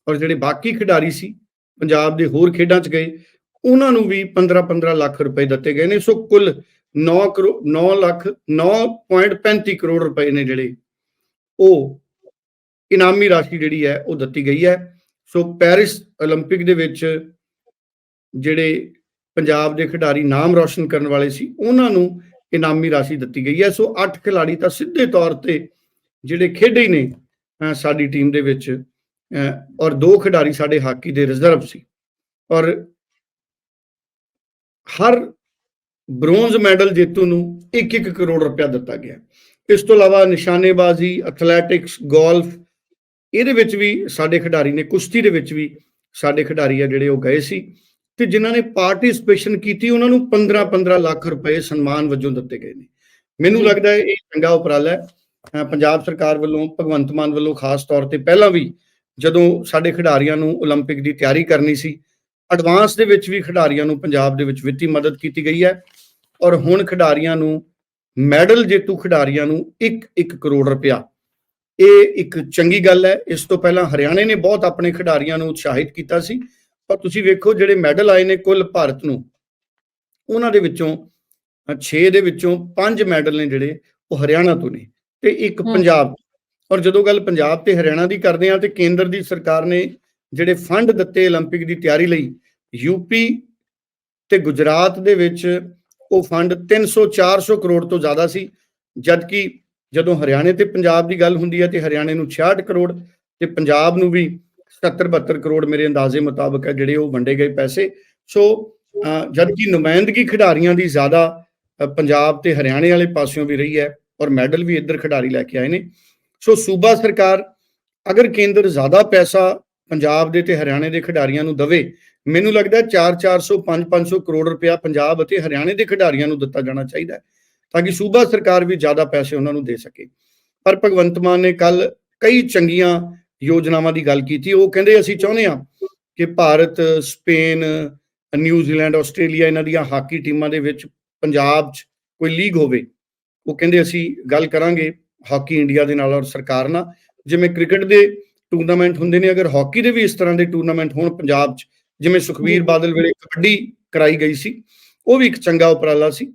ਔਰ ਜਿਹੜੇ ਬਾਕੀ ਖਿਡਾਰੀ ਸੀ, ਪੰਜਾਬ ਦੇ ਹੋਰ ਖੇਡਾਂ 'ਚ ਗਏ, ਉਹਨਾਂ ਨੂੰ ਵੀ 15-15 ਲੱਖ ਰੁਪਏ ਦਿੱਤੇ ਗਏ ਨੇ। ਸੋ ਕੁੱਲ 9 ਕਰੋੜ 9 ਲੱਖ 9.35 ਕਰੋੜ ਰੁਪਏ ਨੇ ਜਿਹੜੇ ਉਹ ਇਨਾਮੀ ਰਾਸ਼ੀ ਜਿਹੜੀ ਹੈ, ਉਹ ਦਿੱਤੀ ਗਈ ਹੈ। ਸੋ ਪੈਰਿਸ 올림픽 ਦੇ ਵਿੱਚ ਜਿਹੜੇ ਪੰਜਾਬ ਦੇ ਖਿਡਾਰੀ ਨਾਮ ਰੌਸ਼ਨ ਕਰਨ ਵਾਲੇ ਸੀ ਉਹਨਾਂ ਨੂੰ ਇਨਾਮੀ ਰਾਸ਼ੀ ਦਿੱਤੀ ਗਈ ਹੈ ਸੋ 8 ਖਿਡਾਰੀ ਤਾਂ ਸਿੱਧੇ ਤੌਰ ਤੇ ਜਿਹੜੇ ਖੇਡੇ ਹੀ ਨੇ ਅਹ ਸਾਡੀ ਟੀਮ ਦੇ ਵਿੱਚ ਅਹ ਔਰ ਦੋ ਖਿਡਾਰੀ ਸਾਡੇ ਹਾਕੀ ਦੇ ਰਿਜ਼ਰਵ ਸੀ ਔਰ ਹਰ ਬ੍ਰੌਂਜ਼ ਮੈਡਲ ਜੇਤੂ ਨੂੰ 1-1 ਕਰੋੜ ਰੁਪਇਆ ਦਿੱਤਾ ਗਿਆ ਇਸ ਤੋਂ ਇਲਾਵਾ ਨਿਸ਼ਾਨੇਬਾਜ਼ੀ ਐਥਲੈਟਿਕਸ ਗੋਲਫ ਇਹਦੇ ਵਿੱਚ ਵੀ ਸਾਡੇ ਖਿਡਾਰੀ ਨੇ ਕੁਸ਼ਤੀ ਦੇ ਵਿੱਚ ਵੀ ਸਾਡੇ ਖਿਡਾਰੀ ਆ ਜਿਹੜੇ ਉਹ ਗਏ ਸੀ ਤੇ ਜਿਨ੍ਹਾਂ ਨੇ ਪਾਰਟਿਸਿਪੇਸ਼ਨ ਕੀਤੀ ਉਹਨਾਂ ਨੂੰ 15-15 ਲੱਖ ਰੁਪਏ ਸਨਮਾਨ ਵਜੋਂ ਦਿੱਤੇ ਗਏ ਨੇ ਮੈਨੂੰ ਜੀ। ਲੱਗਦਾ ਹੈ ਇਹ ਚੰਗਾ ਉਪਰਾਲਾ ਹੈ ਅਹ ਪੰਜਾਬ ਸਰਕਾਰ ਵੱਲੋਂ ਭਗਵੰਤ ਮਾਨ ਵੱਲੋਂ ਖਾਸ ਤੌਰ ਤੇ ਪਹਿਲਾਂ ਵੀ ਜਦੋਂ ਸਾਡੇ ਖਿਡਾਰੀਆਂ ਨੂੰ 올림픽 ਦੀ ਤਿਆਰੀ ਕਰਨੀ ਸੀ ਐਡਵਾਂਸ ਦੇ ਵਿੱਚ ਵੀ ਖਿਡਾਰੀਆਂ ਨੂੰ ਪੰਜਾਬ ਦੇ ਵਿੱਚ ਵਿੱਤੀ ਮਦਦ ਕੀਤੀ ਗਈ ਹੈ ਔਰ ਹੁਣ ਖਿਡਾਰੀਆਂ ਨੂੰ ਮੈਡਲ ਜੇਤੂ ਖਿਡਾਰੀਆਂ ਨੂੰ 1-1 ਕਰੋੜ ਰੁਪਇਆ ਇਹ ਇੱਕ ਚੰਗੀ ਗੱਲ ਹੈ ਇਸ ਤੋਂ ਪਹਿਲਾਂ ਹਰਿਆਣੇ ਨੇ ਬਹੁਤ ਆਪਣੇ ਖਿਡਾਰੀਆਂ ਨੂੰ ਉਤਸ਼ਾਹਿਤ ਕੀਤਾ ਸੀ ਪਰ ਤੁਸੀਂ ਵੇਖੋ ਜਿਹੜੇ ਮੈਡਲ ਆਏ ਨੇ ਕੁੱਲ ਭਾਰਤ ਨੂੰ ਉਹਨਾਂ ਦੇ ਵਿੱਚੋਂ 6 ਦੇ ਵਿੱਚੋਂ 5 ਮੈਡਲ ਨੇ ਜਿਹੜੇ ਉਹ ਹਰਿਆਣਾ ਤੋਂ ਨੇ ਤੇ ਇੱਕ ਹਮ। ਪੰਜਾਬ ਔਰ ਜਦੋਂ ਗੱਲ ਪੰਜਾਬ ਤੇ ਹਰਿਆਣਾ ਦੀ ਕਰਦੇ ਆ ਤੇ ਕੇਂਦਰ ਦੀ ਸਰਕਾਰ ਨੇ ਜਿਹੜੇ ਫੰਡ ਦਿੱਤੇ 올림픽 ਦੀ ਤਿਆਰੀ ਲਈ ਯੂਪੀ ਤੇ ਗੁਜਰਾਤ ਦੇ ਵਿੱਚ ਉਹ ਫੰਡ 300 400 ਕਰੋੜ ਤੋਂ ਜ਼ਿਆਦਾ ਸੀ ਜਦਕਿ ਜਦੋਂ ਹਰਿਆਣੇ ਤੇ ਪੰਜਾਬ ਦੀ ਗੱਲ ਹੁੰਦੀ ਹੈ ਤੇ ਹਰਿਆਣੇ ਨੂੰ 66 ਕਰੋੜ ਤੇ ਪੰਜਾਬ ਨੂੰ ਵੀ 70 72 ਕਰੋੜ ਮੇਰੇ ਅੰਦਾਜ਼ੇ ਮੁਤਾਬਕ ਹੈ ਜਿਹੜੇ ਉਹ ਵੰਡੇ ਗਏ ਪੈਸੇ। ਸੋ ਜਦਕਿ ਨੁਮਾਇੰਦਗੀ ਖਿਡਾਰੀਆਂ ਦੀ ਜ਼ਿਆਦਾ ਪੰਜਾਬ ਤੇ ਹਰਿਆਣੇ ਵਾਲੇ ਪਾਸਿਓਂ ਵੀ ਰਹੀ ਹੈ ਔਰ ਮੈਡਲ ਵੀ ਇੱਧਰ ਖਿਡਾਰੀ ਲੈ ਕੇ ਆਏ ਨੇ। ਸੋ ਸੂਬਾ ਸਰਕਾਰ ਅਗਰ ਕੇਂਦਰ ਜ਼ਿਆਦਾ ਪੈਸਾ ਪੰਜਾਬ ਦੇ ਤੇ ਹਰਿਆਣੇ ਦੇ ਖਿਡਾਰੀਆਂ ਨੂੰ ਦਵੇ, ਮੈਨੂੰ ਲੱਗਦਾ 4 400 5 500 ਕਰੋੜ ਰੁਪਇਆ ਪੰਜਾਬ ਅਤੇ ਹਰਿਆਣੇ ਦੇ ਖਿਡਾਰੀਆਂ ਨੂੰ ਦਿੱਤਾ ਜਾਣਾ ਚਾਹੀਦਾ ਹੈ। ਤਾਂ ਕਿ ਸੂਬਾ ਸਰਕਾਰ ਵੀ ਜ਼ਿਆਦਾ ਪੈਸੇ ਉਹਨਾਂ ਨੂੰ ਦੇ ਸਕੇ। ਪਰ ਭਗਵੰਤ ਮਾਨ ਨੇ ਕੱਲ ਕਈ ਚੰਗੀਆਂ ਯੋਜਨਾਵਾਂ ਦੀ ਗੱਲ ਕੀਤੀ। ਉਹ ਕਹਿੰਦੇ ਅਸੀਂ ਚਾਹੁੰਦੇ ਹਾਂ ਕਿ ਭਾਰਤ, ਸਪੇਨ, ਨਿਊਜ਼ੀਲੈਂਡ, ਆਸਟ੍ਰੇਲੀਆ ਇਹਨਾਂ ਦੀਆਂ ਹਾਕੀ ਟੀਮਾਂ ਦੇ ਵਿੱਚ ਪੰਜਾਬ 'ਚ ਕੋਈ ਲੀਗ ਹੋਵੇ। ਉਹ ਕਹਿੰਦੇ ਅਸੀਂ ਗੱਲ ਕਰਾਂਗੇ ਹਾਕੀ ਇੰਡੀਆ ਦੇ ਨਾਲ ਔਰ ਸਰਕਾਰ ਨਾਲ। ਜਿਵੇਂ ਕ੍ਰਿਕਟ ਦੇ ਟੂਰਨਾਮੈਂਟ ਹੁੰਦੇ ਨੇ, ਅਗਰ ਹਾਕੀ ਦੇ ਵੀ ਇਸ ਤਰ੍ਹਾਂ ਦੇ ਟੂਰਨਾਮੈਂਟ ਹੋਣ ਪੰਜਾਬ 'ਚ, ਜਿਵੇਂ ਸੁਖਬੀਰ ਬਾਦਲ ਵੇਲੇ ਕਬੱਡੀ ਕਰਾਈ ਗਈ ਸੀ, ਉਹ ਵੀ ਇੱਕ ਚੰਗਾ ਉਪਰਾਲਾ ਸੀ।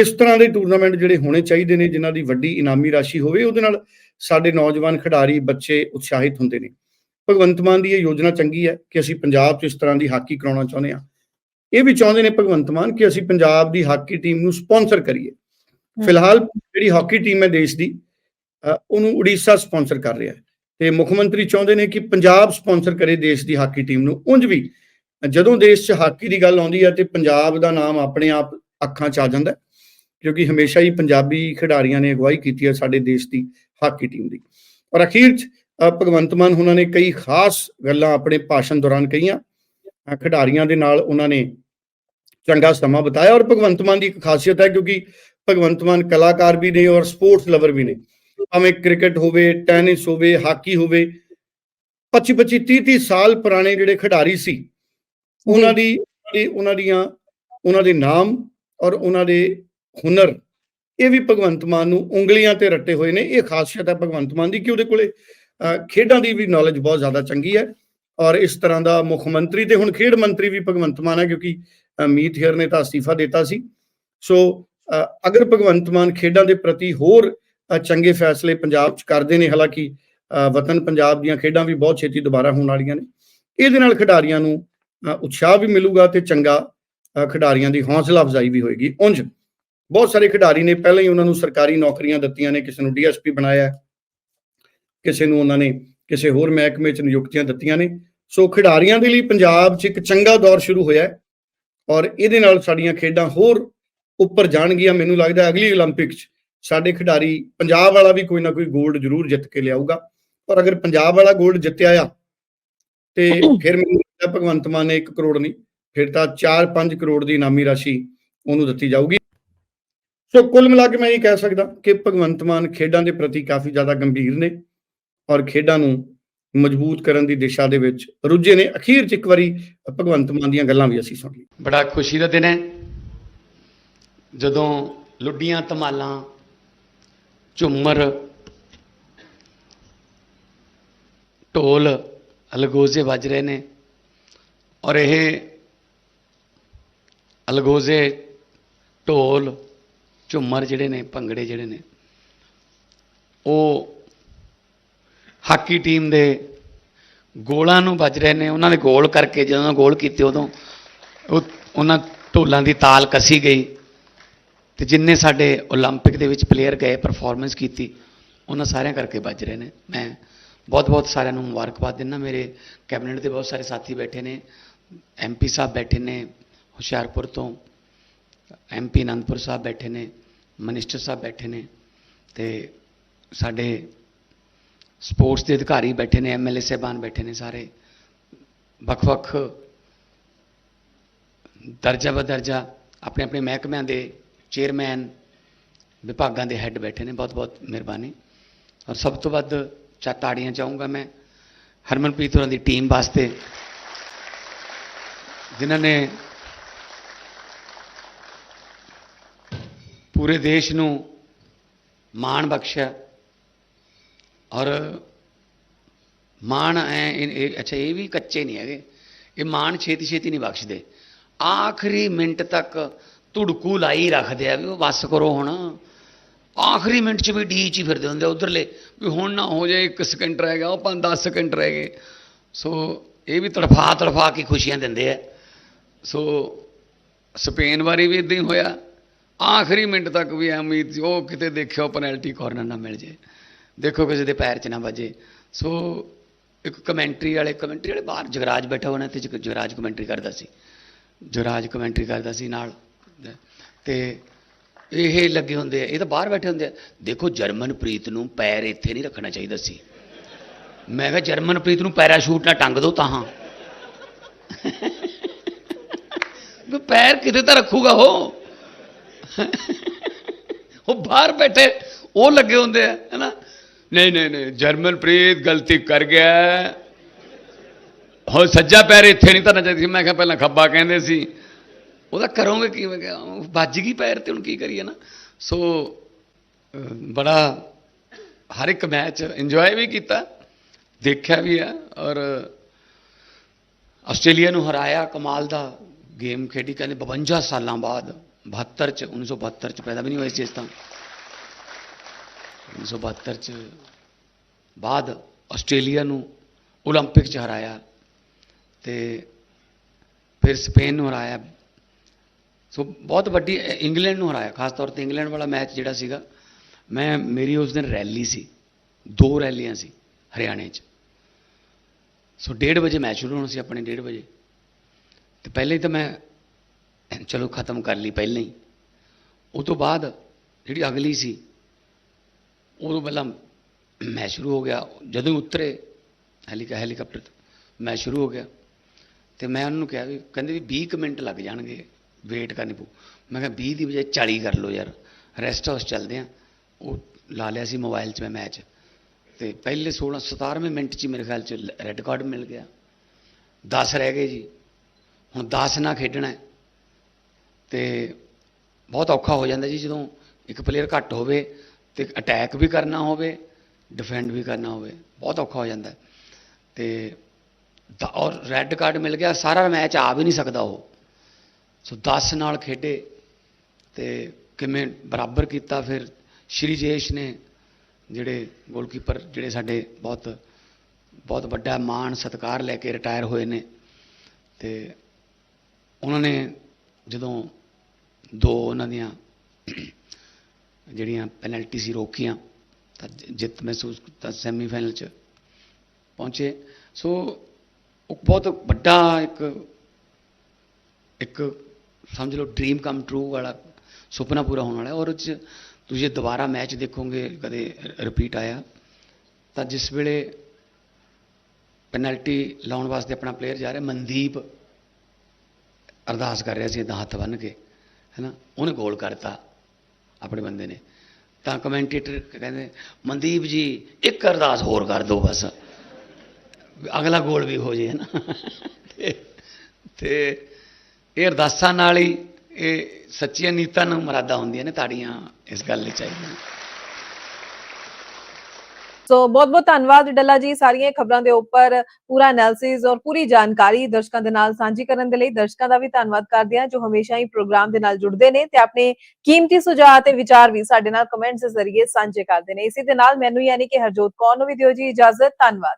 ਇਸ ਤਰ੍ਹਾਂ ਦੇ ਟੂਰਨਾਮੈਂਟ ਜਿਹੜੇ ਹੋਣੇ ਚਾਹੀਦੇ ਨੇ ਜਿਨ੍ਹਾਂ ਦੀ ਵੱਡੀ ਇਨਾਮੀ ਰਾਸ਼ੀ ਹੋਵੇ ਉਹਦੇ ਨਾਲ ਸਾਡੇ ਨੌਜਵਾਨ ਖਿਡਾਰੀ ਬੱਚੇ ਉਤਸ਼ਾਹਿਤ ਹੁੰਦੇ ਨੇ। ਭਗਵੰਤ ਮਾਨ ਦੀ ਇਹ ਯੋਜਨਾ ਚੰਗੀ ਹੈ ਕਿ ਅਸੀਂ ਪੰਜਾਬ 'ਚ ਇਸ ਤਰ੍ਹਾਂ ਦੀ ਹਾਕੀ ਕਰਾਉਣਾ ਚਾਹੁੰਦੇ ਹਾਂ। ਇਹ ਵੀ ਚਾਹੁੰਦੇ ਨੇ ਭਗਵੰਤ ਮਾਨ ਕਿ ਅਸੀਂ ਪੰਜਾਬ ਦੀ ਹਾਕੀ ਟੀਮ ਨੂੰ ਸਪਾਂਸਰ ਕਰੀਏ। ਫਿਲਹਾਲ ਜਿਹੜੀ ਹਾਕੀ ਟੀਮ ਹੈ ਦੇਸ਼ ਦੀ ਉਹਨੂੰ ਉੜੀਸਾ ਸਪਾਂਸਰ ਕਰ ਰਿਹਾ ਹੈ। ਤੇ ਮੁੱਖ ਮੰਤਰੀ ਚਾਹੁੰਦੇ ਨੇ ਕਿ ਪੰਜਾਬ ਸਪਾਂਸਰ ਕਰੇ ਦੇਸ਼ ਦੀ ਹਾਕੀ ਟੀਮ ਨੂੰ। ਉਂਝ ਵੀ ਜਦੋਂ ਦੇਸ਼ 'ਚ ਹਾਕੀ ਦੀ ਗੱਲ ਆਉਂਦੀ ਹੈ ਤੇ ਪੰਜਾਬ ਦਾ ਨਾਮ ਆਪਣੇ ਆਪ ਅੱਖਾਂ 'ਚ ਆ ਜਾਂਦਾ ਹੈ ਕਿਉਂਕਿ ਹਮੇਸ਼ਾ ਹੀ ਪੰਜਾਬੀ ਖਿਡਾਰੀਆਂ ਨੇ ਅਗਵਾਈ ਕੀਤੀ ਹੈ ਸਾਡੇ ਦੇਸ਼ ਦੀ ਹਾਕੀ ਟੀਮ ਦੀ। ਔਰ ਅਖੀਰ 'ਚ ਭਗਵੰਤ ਮਾਨ ਉਹਨਾਂ ਨੇ ਕਈ ਖਾਸ ਗੱਲਾਂ ਆਪਣੇ ਭਾਸ਼ਣ ਦੌਰਾਨ ਕਹੀਆਂ। ਖਿਡਾਰੀਆਂ ਦੇ ਨਾਲ ਉਹਨਾਂ ਨੇ ਚੰਗਾ ਸਮਾਂ ਬਿਤਾਇਆ ਔਰ ਭਗਵੰਤ ਮਾਨ ਦੀ ਇੱਕ ਖਾਸੀਅਤ ਹੈ ਕਿਉਂਕਿ ਭਗਵੰਤ ਮਾਨ ਕਲਾਕਾਰ ਵੀ ਨੇ ਔਰ ਸਪੋਰਟਸ ਲਵਰ ਵੀ ਨੇ। ਭਾਵੇਂ ਕ੍ਰਿਕਟ ਹੋਵੇ, ਟੈਨਿਸ ਹੋਵੇ, ਹਾਕੀ ਹੋਵੇ 25 25 30 30 ਸਾਲ ਪੁਰਾਣੇ ਜਿਹੜੇ ਖਿਡਾਰੀ ਸੀ ਉਹਨਾਂ ਦੀ- ਉਹਨਾਂ ਦੀਆਂ, ਉਹਨਾਂ ਦੇ ਨਾਮ ਔਰ ਉਹਨਾਂ ਦੇ ਹੁਨਰ। ਇਹ ਵੀ ਭਗਵੰਤ ਮਾਨ ਨੂੰ ਉਂਗਲੀਆਂ ਤੇ ਰੱਟੇ ਹੋਏ ਨੇ। ਇਹ ਖਾਸੀਅਤ ਹੈ ਭਗਵੰਤ ਮਾਨ ਦੀ, ਕਿ ਉਹਦੇ ਕੋਲੇ ਖੇਡਾਂ ਦੀ ਵੀ ਨੌਲੇਜ ਬਹੁਤ ਜ਼ਿਆਦਾ ਚੰਗੀ ਹੈ। ਔਰ ਇਸ ਤਰ੍ਹਾਂ ਦਾ ਮੁੱਖ ਮੰਤਰੀ ਤੇ ਹੁਣ ਖੇਡ ਮੰਤਰੀ ਵੀ ਭਗਵੰਤ ਮਾਨ ਹੈ, ਕਿਉਂਕਿ ਮੀਤ ਹੇਰ ਨੇ ਤਾਂ ਅਸਤੀਫਾ ਦਿੱਤਾ ਸੀ। ਸੋ ਅਗਰ ਭਗਵੰਤ ਮਾਨ ਖੇਡਾਂ ਦੇ ਪ੍ਰਤੀ ਹੋਰ ਚੰਗੇ ਫੈਸਲੇ ਪੰਜਾਬ 'ਚ ਕਰਦੇ ਨੇ, ਹਾਲਾਂਕਿ ਵਤਨ ਪੰਜਾਬ ਦੀਆਂ ਖੇਡਾਂ ਵੀ ਬਹੁਤ ਛੇਤੀ ਦੁਬਾਰਾ ਹੋਣ ਵਾਲੀਆਂ ਨੇ। ਇਹਦੇ ਨਾਲ ਖਿਡਾਰੀਆਂ ਨੂੰ ਉਤਸ਼ਾਹ ਵੀ ਮਿਲੂਗਾ ਤੇ ਚੰਗਾ ਖਿਡਾਰੀਆਂ ਦੀ ਹੌਸਲਾ ਅਫਜ਼ਾਈ ਵੀ ਹੋਏਗੀ। ਉਂਝ ਬਹੁਤ ਸਾਰੇ ਖਿਡਾਰੀ ਨੇ ਪਹਿਲਾਂ ਹੀ ਉਹਨਾਂ ਨੂੰ ਸਰਕਾਰੀ ਨੌਕਰੀਆਂ ਦਿੱਤੀਆਂ ਨੇ, ਕਿਸੇ ਨੂੰ ਡੀਐਸਪੀ ਬਣਾਇਆ ਕਿਸੇ ਨੂੰ ਉਹਨਾਂ ਨੇ ਕਿਸੇ ਹੋਰ ਮਹਿਕਮੇ 'ਚ ਨਿਯੁਕਤੀਆਂ ਦਿੱਤੀਆਂ ਨੇ। ਸੋ ਖਿਡਾਰੀਆਂ ਦੇ ਲਈ ਪੰਜਾਬ 'ਚ ਇੱਕ ਚੰਗਾ ਦੌਰ ਸ਼ੁਰੂ ਹੋਇਆ ਔਰ ਇਹਦੇ ਨਾਲ ਸਾਡੀਆਂ ਖੇਡਾਂ ਹੋਰ ਉੱਪਰ ਜਾਣਗੀਆਂ। ਮੈਨੂੰ ਲੱਗਦਾ ਅਗਲੀ 올림픽 'ਚ ਸਾਡੇ ਖਿਡਾਰੀ ਪੰਜਾਬ ਵਾਲਾ ਵੀ ਕੋਈ ਨਾ ਕੋਈ 골ਡ ਜ਼ਰੂਰ ਜਿੱਤ ਕੇ ਲਿਆਊਗਾ। ਔਰ ਅਗਰ ਪੰਜਾਬ ਵਾਲਾ 골ਡ ਜਿੱਤਿਆ ਆ ਤੇ ਫਿਰ ਮੈਨੂੰ ਲੱਗਦਾ ਭਗਵੰਤ ਮਾਨ ਨੇ 1 ਕਰੋੜ ਨਹੀਂ, ਫਿਰ ਤਾਂ 4-5 ਕਰੋੜ ਦੀ ਨਾਮੀ ਰਾਸ਼ੀ ਉਹਨੂੰ ਦਿੱਤੀ ਜਾਊਗੀ। ਸੋ ਕੁੱਲ ਮਿਲਾ ਕੇ ਮੈਂ ਇਹ ਕਹਿ ਸਕਦਾ ਕਿ ਭਗਵੰਤ ਮਾਨ ਖੇਡਾਂ ਦੇ ਪ੍ਰਤੀ ਕਾਫੀ ਜ਼ਿਆਦਾ ਗੰਭੀਰ ਨੇ ਔਰ ਖੇਡਾਂ ਨੂੰ ਮਜ਼ਬੂਤ ਕਰਨ ਦੀ ਦਿਸ਼ਾ ਦੇ ਵਿੱਚ ਰੁੱਝੇ ਨੇ। ਅਖੀਰ 'ਚ ਇੱਕ ਵਾਰੀ ਭਗਵੰਤ ਮਾਨ ਦੀਆਂ ਗੱਲਾਂ ਵੀ ਅਸੀਂ ਸੁਣ ਲਈ ਬੜਾ ਖੁਸ਼ੀ ਦਾ ਦਿਨ ਹੈ। ਜਦੋਂ ਲੁੱਡੀਆਂ, ਧਮਾਲਾਂ, ਝੁੰਮਰ, ਢੋਲ, ਅਲਗੋਜ਼ੇ ਵੱਜ ਰਹੇ ਨੇ ਔਰ ਇਹ ਅਲਗੋਜ਼ੇ, ਢੋਲ ਝੁੰਮਰ ਜਿਹੜੇ ਨੇ ਭੰਗੜੇ ਜਿਹੜੇ ਨੇ ਉਹ ਹਾਕੀ ਟੀਮ ਦੇ ਗੋਲਾਂ ਨੂੰ ਵੱਜ ਰਹੇ ਨੇ ਉਹਨਾਂ ਦੇ ਗੋਲ ਕਰਕੇ ਜਦੋਂ ਗੋਲ ਕੀਤੇ ਉਦੋਂ ਉਹ ਉਹਨਾਂ ਢੋਲਾਂ ਦੀ ਤਾਲ ਕੱਸੀ ਗਈ ਤੇ ਜਿੰਨੇ ਸਾਡੇ 올림픽 ਦੇ ਵਿੱਚ ਪਲੇਅਰ ਗਏ ਪਰਫਾਰਮੈਂਸ ਕੀਤੀ ਉਹਨਾਂ ਸਾਰਿਆਂ ਕਰਕੇ ਵੱਜ ਰਹੇ ਨੇ ਮੈਂ ਬਹੁਤ ਬਹੁਤ ਸਾਰਿਆਂ ਨੂੰ ਮੁਬਾਰਕਬਾਦ ਦਿੰਦਾ ਮੇਰੇ ਕੈਬਨਿਟ ਦੇ ਬਹੁਤ ਸਾਰੇ ਸਾਥੀ ਬੈਠੇ ਨੇ ਐਮਪੀ ਸਾਹਿਬ ਬੈਠੇ ਨੇ ਹੁਸ਼ਿਆਰਪੁਰ ਤੋਂ ਐਮਪੀ ਅਨੰਦਪੁਰ ਸਾਹਿਬ ਬੈਠੇ ਨੇ, ਮਨਿਸਟਰ ਸਾਹਿਬ ਬੈਠੇ ਨੇ ਤੇ ਸਾਡੇ ਸਪੋਰਟਸ ਦੇ ਅਧਿਕਾਰੀ ਬੈਠੇ ਨੇ ਐਮਐਲਏ ਸਾਹਿਬਾਨ ਬੈਠੇ ਨੇ ਸਾਰੇ। ਵੱਖ-ਵੱਖ ਦਰਜਾ ਬਦਰਜਾ ਆਪਣੇ ਆਪਣੇ ਮਹਿਕਮਿਆਂ ਦੇ ਚੇਅਰਮੈਨ, ਵਿਭਾਗਾਂ ਦੇ ਹੈੱਡ ਬੈਠੇ ਨੇ ਬਹੁਤ ਬਹੁਤ ਮਿਹਰਬਾਨੀ। ਔਰ ਸਭ ਤੋਂ ਵੱਧ ਚਾ ਤਾੜੀਆਂ ਚਾਹੂੰਗਾ ਮੈਂ ਹਰਮਨਪ੍ਰੀਤ ਹੋਰਾਂ ਦੀ ਟੀਮ ਵਾਸਤੇ, ਜਿਨ੍ਹਾਂ ਨੇ ਪੂਰੇ ਦੇਸ਼ ਨੂੰ ਮਾਣ ਬਖਸ਼ਿਆ। ਔਰ ਮਾਣ ਐ, ਇਹ- ਇਹ- ਅੱਛਾ, ਇਹ ਵੀ ਕੱਚੇ ਨਹੀਂ ਹੈਗੇ। ਇਹ ਮਾਣ ਛੇਤੀ ਛੇਤੀ ਨਹੀਂ ਬਖਸ਼ਦੇ। ਆਖਰੀ ਮਿੰਟ ਤੱਕ ਧੁੜਕੂ ਲਾਈ ਰੱਖਦੇ ਆ ਵੀ ਉਹ ਬਸ ਕਰੋ ਹੁਣ। ਆਖਰੀ ਮਿੰਟ 'ਚ ਵੀ ਡੀ 'ਚ ਹੀ ਫਿਰਦੇ ਹੁੰਦੇ ਉਧਰਲੇ। ਵੀ ਹੁਣ ਨਾ ਹੋ ਜਾਏ 1 ਸਕਿੰਟ ਰਹਿ ਗਿਆ, ਉਹ 5-10 ਸਕਿੰਟ ਰਹਿ ਗਏ। ਸੋ ਇਹ ਵੀ ਤੜਫਾ ਤੜਫਾ ਕੇ ਖੁਸ਼ੀਆਂ ਦਿੰਦੇ ਆ। ਸੋ ਸਪੇਨ ਬਾਰੇ ਵੀ ਇਦਾਂ ਹੀ ਹੋਇਆ। ਆਖਰੀ ਮਿੰਟ ਤੱਕ ਵੀ ਉਮੀਦ ਸੀ ਉਹ ਕਿਤੇ ਦੇਖਿਓ ਪੈਨਲਟੀ ਕਾਰਨਰ ਨਾ ਮਿਲ ਜੇ। ਦੇਖੋ ਕਿਸੇ ਦੇ ਪੈਰ 'ਚ ਨਾ ਵੱਜੇ। ਸੋ ਇੱਕ ਕਮੈਂਟਰੀ ਵਾਲੇ ਕਮੈਂਟਰੀ ਵਾਲੇ ਬਾਹਰ ਜਗਰਾਜ ਬੈਠਾ ਹੋਣਾ ਤੇ ਜਗ- ਜਗਰਾਜ ਕਮੈਂਟਰੀ ਕਰਦਾ ਸੀ। ਜਗਰਾਜ ਕਮੈਂਟਰੀ ਕਰਦਾ ਸੀ ਨਾਲ। ਤੇ ਇਹ ਲੱਗੇ ਹੁੰਦੇ ਆ ਇਹ ਤਾਂ ਬਾਹਰ ਬੈਠੇ ਹੁੰਦੇ ਆ। ਦੇਖੋ ਜਰਮਨਪ੍ਰੀਤ ਨੂੰ ਪੈਰ ਇੱਥੇ ਨਹੀਂ ਰੱਖਣਾ ਚਾਹੀਦਾ ਸੀ। ਮੈਂ ਕਿਹਾ ਜਰਮਨਪ੍ਰੀਤ ਨੂੰ ਪੈਰਾਸ਼ੂਟ ਨਾਲ ਟੰਗ ਦਿਓ ਤਾਂ ਵੀ ਪੈਰ ਕਿਤੇ ਤਾਂ ਰੱਖੂਗਾ ਉਹ। ਉਹ ਬਾਹਰ ਬੈਠੇ, ਉਹ ਲੱਗੇ ਹੁੰਦੇ ਆ ਹੈਨਾ ਨਹੀਂ ਨਹੀਂ ਨਹੀਂ, ਜਰਮਨਪ੍ਰੀਤ ਗਲਤੀ ਕਰ ਗਿਆ। ਹੈ। ਹੋ ਸੱਜਾ ਪੈਰ ਇੱਥੇ ਨਹੀਂ ਧਰਨਾ ਚਾਹੀਦਾ ਸੀ। ਮੈਂ ਕਿਹਾ ਪਹਿਲਾਂ ਖੱਬਾ ਕਹਿੰਦੇ ਸੀ। ਉਹਦਾ ਕਰੋਗੇ ਕਿਵੇਂ ਕਿਹਾ ਵੱਜ ਗਈ ਪੈਰ ਤੇ ਹੁਣ ਕੀ ਕਰੀਏ ਨਾ? ਸੋ ਬੜਾ ਹਰ ਇੱਕ ਮੈਚ ਇੰਜੋਏ ਵੀ ਕੀਤਾ, ਦੇਖਿਆ ਵੀ ਆ ਔਰ ਆਸਟ੍ਰੇਲੀਆ ਨੂੰ ਹਰਾਇਆ। ਕਮਾਲ ਦਾ ਗੇਮ ਖੇਡੀ। ਕਹਿੰਦੇ 52 ਸਾਲਾਂ ਬਾਅਦ 72 ਚ 1972 ਚ ਪੈਦਾ ਵੀ ਨਹੀਂ ਹੋਏ ਸੀ ਇਸ ਤਾਂ 1972 ਚ ਬਾਅਦ ਆਸਟ੍ਰੇਲੀਆ ਨੂੰ 올림픽 ਚ ਹਰਾਇਆ ਤੇ ਫਿਰ ਸਪੇਨ ਨੂੰ ਹਰਾਇਆ ਸੋ ਬਹੁਤ ਵੱਡੀ ਇੰਗਲੈਂਡ ਨੂੰ ਹਰਾਇਆ ਖਾਸ ਤੌਰ ਤੇ ਇੰਗਲੈਂਡ ਵਾਲਾ ਮੈਚ ਜਿਹੜਾ ਸੀਗਾ ਮੈਂ ਮੇਰੀ ਉਸ ਦਿਨ ਰੈਲੀ ਸੀ ਦੋ ਰੈਲੀਆਂ ਸੀ ਹਰਿਆਣੇ 'ਚ ਸੋ 1:30 ਵਜੇ ਮੈਚ ਸ਼ੁਰੂ ਹੋਣਾ ਸੀ ਆਪਣੇ 1:30 ਵਜੇ ਤੇ ਪਹਿਲੇ ਹੀ ਤਾਂ ਮੈਂ ਚਲੋ ਖਤਮ ਕਰ ਲਈ ਪਹਿਲਾਂ ਹੀ। ਉਹ ਤੋਂ ਬਾਅਦ ਜਿਹੜੀ ਅਗਲੀ ਸੀ, ਉਦੋਂ ਪਹਿਲਾਂ ਮੈਂ ਸ਼ੁਰੂ ਹੋ ਗਿਆ। ਜਦੋਂ ਹੀ ਉਤਰੇ ਹੈਲੀਕਾ, ਹੈਲੀਕਾਪਟਰ ਮੈਂ ਸ਼ੁਰੂ ਹੋ ਗਿਆ। ਤੇ ਮੈਂ ਉਹਨਾਂ ਨੂੰ ਕਿਹਾ ਵੀ, ਕਹਿੰਦੇ ਵੀ 20 ਕੁ ਮਿੰਟ ਲੱਗ ਜਾਣਗੇ, ਵੇਟ ਕਰਨੀ ਪਊ। ਮੈਂ ਕਿਹਾ 20 ਦੀ ਬਜਾਏ 40 ਕਰ ਲਓ ਯਾਰ ਰੈਸਟ ਹਾਊਸ ਚੱਲਦੇ ਆ। ਉਹ ਲਾ ਲਿਆ ਸੀ ਮੋਬਾਈਲ 'ਚ ਮੈਂ ਮੈਚ ਤੇ ਪਹਿਲੇ 16 17ਵੇਂ ਮਿੰਟ 'ਚ ਹੀ ਮੇਰੇ ਖਿਆਲ 'ਚ ਰੈੱਡ ਕਾਰਡ ਮਿਲ ਗਿਆ। 10 ਰਹਿ ਗਏ ਜੀ। ਹੁਣ 10 ਨਾ ਖੇਡਣਾ ਹੈ। ਤੇ ਬਹੁਤ ਔਖਾ ਹੋ ਜਾਂਦਾ ਜੀ, ਜਦੋਂ ਇੱਕ ਪਲੇਅਰ ਘੱਟ ਹੋਵੇ ਤੇ ਅਟੈਕ ਵੀ ਕਰਨਾ ਹੋਵੇ ਡਿਫੈਂਡ ਵੀ ਕਰਨਾ ਹੋਵੇ, ਬਹੁਤ ਔਖਾ ਹੋ ਜਾਂਦਾ ਹੈ। ਤੇ ਦ- ਔਰ ਰੈੱਡ ਕਾਰਡ ਮਿਲ ਗਿਆ, ਸਾਰਾ ਮੈਚ ਆ ਵੀ ਨਹੀਂ ਸਕਦਾ ਉਹ ਸੋ 10 ਨਾਲ ਖੇਡੇ ਤੇ ਕਿਵੇਂ ਬਰਾਬਰ ਕੀਤਾ, ਫਿਰ ਸ਼੍ਰੀ ਜੇਸ਼ ਨੇ ਜਿਹੜੇ ਗੋਲਕੀਪਰ ਜਿਹੜੇ ਸਾਡੇ ਬਹੁਤ ਬਹੁਤ ਵੱਡਾ ਮਾਣ ਸਤਿਕਾਰ ਲੈ ਕੇ ਰਿਟਾਇਰ ਹੋਏ ਨੇ ਤੇ ਉਹਨਾਂ ਨੇ ਜਦੋਂ ਦੋ ਉਹਨਾਂ ਦੀਆਂ ਜਿਹੜੀਆਂ ਪੈਨਲਟੀ ਸੀ ਰੋਕੀਆਂ, ਤਾਂ ਜਿੱਤ ਮਹਿਸੂਸ ਕੀਤਾ ਸੈਮੀਫਾਈਨਲ 'ਚ ਪਹੁੰਚੇ। ਸੋ ਉਹ ਬਹੁਤ ਵੱਡਾ ਇੱਕ ਇੱਕ ਸਮਝ ਲਓ ਡ੍ਰੀਮ ਕਮ ਟਰੂ ਵਾਲਾ ਸੁਪਨਾ ਪੂਰਾ ਹੋਣ ਵਾਲਾ ਔਰ ਉਹ 'ਚ ਤੁਸੀਂ ਜੇ ਦੁਬਾਰਾ ਮੈਚ ਦੇਖੋਗੇ, ਕਦੇ ਰਿਪੀਟ ਆਇਆ, ਤਾਂ ਜਿਸ ਵੇਲੇ ਪੈਨਲਟੀ ਲਾਉਣ ਵਾਸਤੇ ਆਪਣਾ ਪਲੇਅਰ ਜਾ ਰਿਹਾ, ਮਨਦੀਪ ਅਰਦਾਸ ਕਰ ਰਿਹਾ ਸੀ ਏਦਾਂ ਹੱਥ ਬੰਨ੍ਹ ਕੇ। ਹੈ ਨਾ ਉਹਨੇ ਗੋਲ ਕਰਤਾ ਆਪਣੇ ਬੰਦੇ ਨੇ। ਤਾਂ ਕਮੈਂਟੇਟਰ ਕਹਿੰਦੇ, ਮਨਦੀਪ ਜੀ, ਇੱਕ ਅਰਦਾਸ ਹੋਰ ਕਰ ਦਿਓ ਬਸ। ਅਗਲਾ ਗੋਲ ਵੀ ਹੋ ਜੇ ਨਾ ਤੇ ਤੇ ਇਹ ਅਰਦਾਸਾਂ ਨਾਲ ਹੀ ਇਹ ਸੱਚੀਆਂ ਨੀਤਾਂ ਨੂੰ ਮਰਾਦਾ ਹੁੰਦੀਆਂ ਨੇ ਤਾੜੀਆਂ ਇਸ ਗੱਲ ਲਈ ਚਾਹੀਦੀਆਂ ਸੋ ਬਹੁਤ ਬਹੁਤ ਧੰਨਵਾਦ ਡੱਲਾ ਜੀ ਸਾਰੀਆਂ ਖਬਰਾਂ ਦੇ ਉੱਪਰ, ਪੂਰਾ ਐਨਾਲਿਸਿਸ ਔਰ ਪੂਰੀ ਜਾਣਕਾਰੀ ਦਰਸ਼ਕਾਂ ਦੇ ਨਾਲ ਸਾਂਝੀ ਕਰਨ ਦੇ ਲਈ। ਦਰਸ਼ਕਾਂ ਦਾ ਵੀ ਧੰਨਵਾਦ ਕਰਦੇ ਹਾਂ ਜੋ ਹਮੇਸ਼ਾ ਹੀ ਪ੍ਰੋਗਰਾਮ ਦੇ ਨਾਲ ਜੁੜਦੇ ਨੇ ਤੇ ਆਪਣੇ ਕੀਮਤੀ ਸੁਝਾਅ ਤੇ ਵਿਚਾਰ ਵੀ ਸਾਡੇ ਨਾਲ ਕਮੈਂਟਸ ਦੇ ਜ਼ਰੀਏ ਸਾਂਝੇ ਕਰਦੇ ਨੇ। ਇਸੇ ਦੇ ਨਾਲ ਮੈਨੂੰ ਯਾਨੀ ਕਿ ਹਰਜੋਤ ਕੌਰ ਨੂੰ ਵੀ ਦਿਓ ਜੀ ਇਜਾਜ਼ਤ। ਧੰਨਵਾਦ।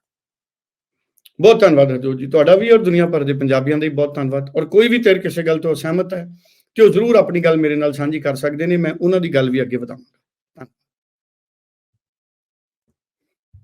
ਬਹੁਤ ਧੰਨਵਾਦ ਹਰਜੋਤ ਜੀ। ਤੁਹਾਡਾ ਵੀ ਔਰ ਦੁਨੀਆ ਭਰ ਦੇ ਪੰਜਾਬੀਆਂ ਦਾ ਵੀ ਬਹੁਤ ਧੰਨਵਾਦ। ਔਰ ਕੋਈ ਵੀ ਤੇਰ ਕਿਸੇ ਗੱਲ ਤੋਂ ਅਸਹਿਮਤ ਹੈ ਕਿ ਉਹ ਜ਼ਰੂਰ ਆਪਣੀ ਗੱਲ ਮੇਰੇ ਨਾਲ ਸਾਂਝੀ ਕਰ ਸਕਦੇ ਨੇ। ਮੈਂ ਉਹਨਾਂ ਦੀ ਗੱਲ ਵੀ ਅੱਗੇ ਵਧਾਵਾਂਗਾ।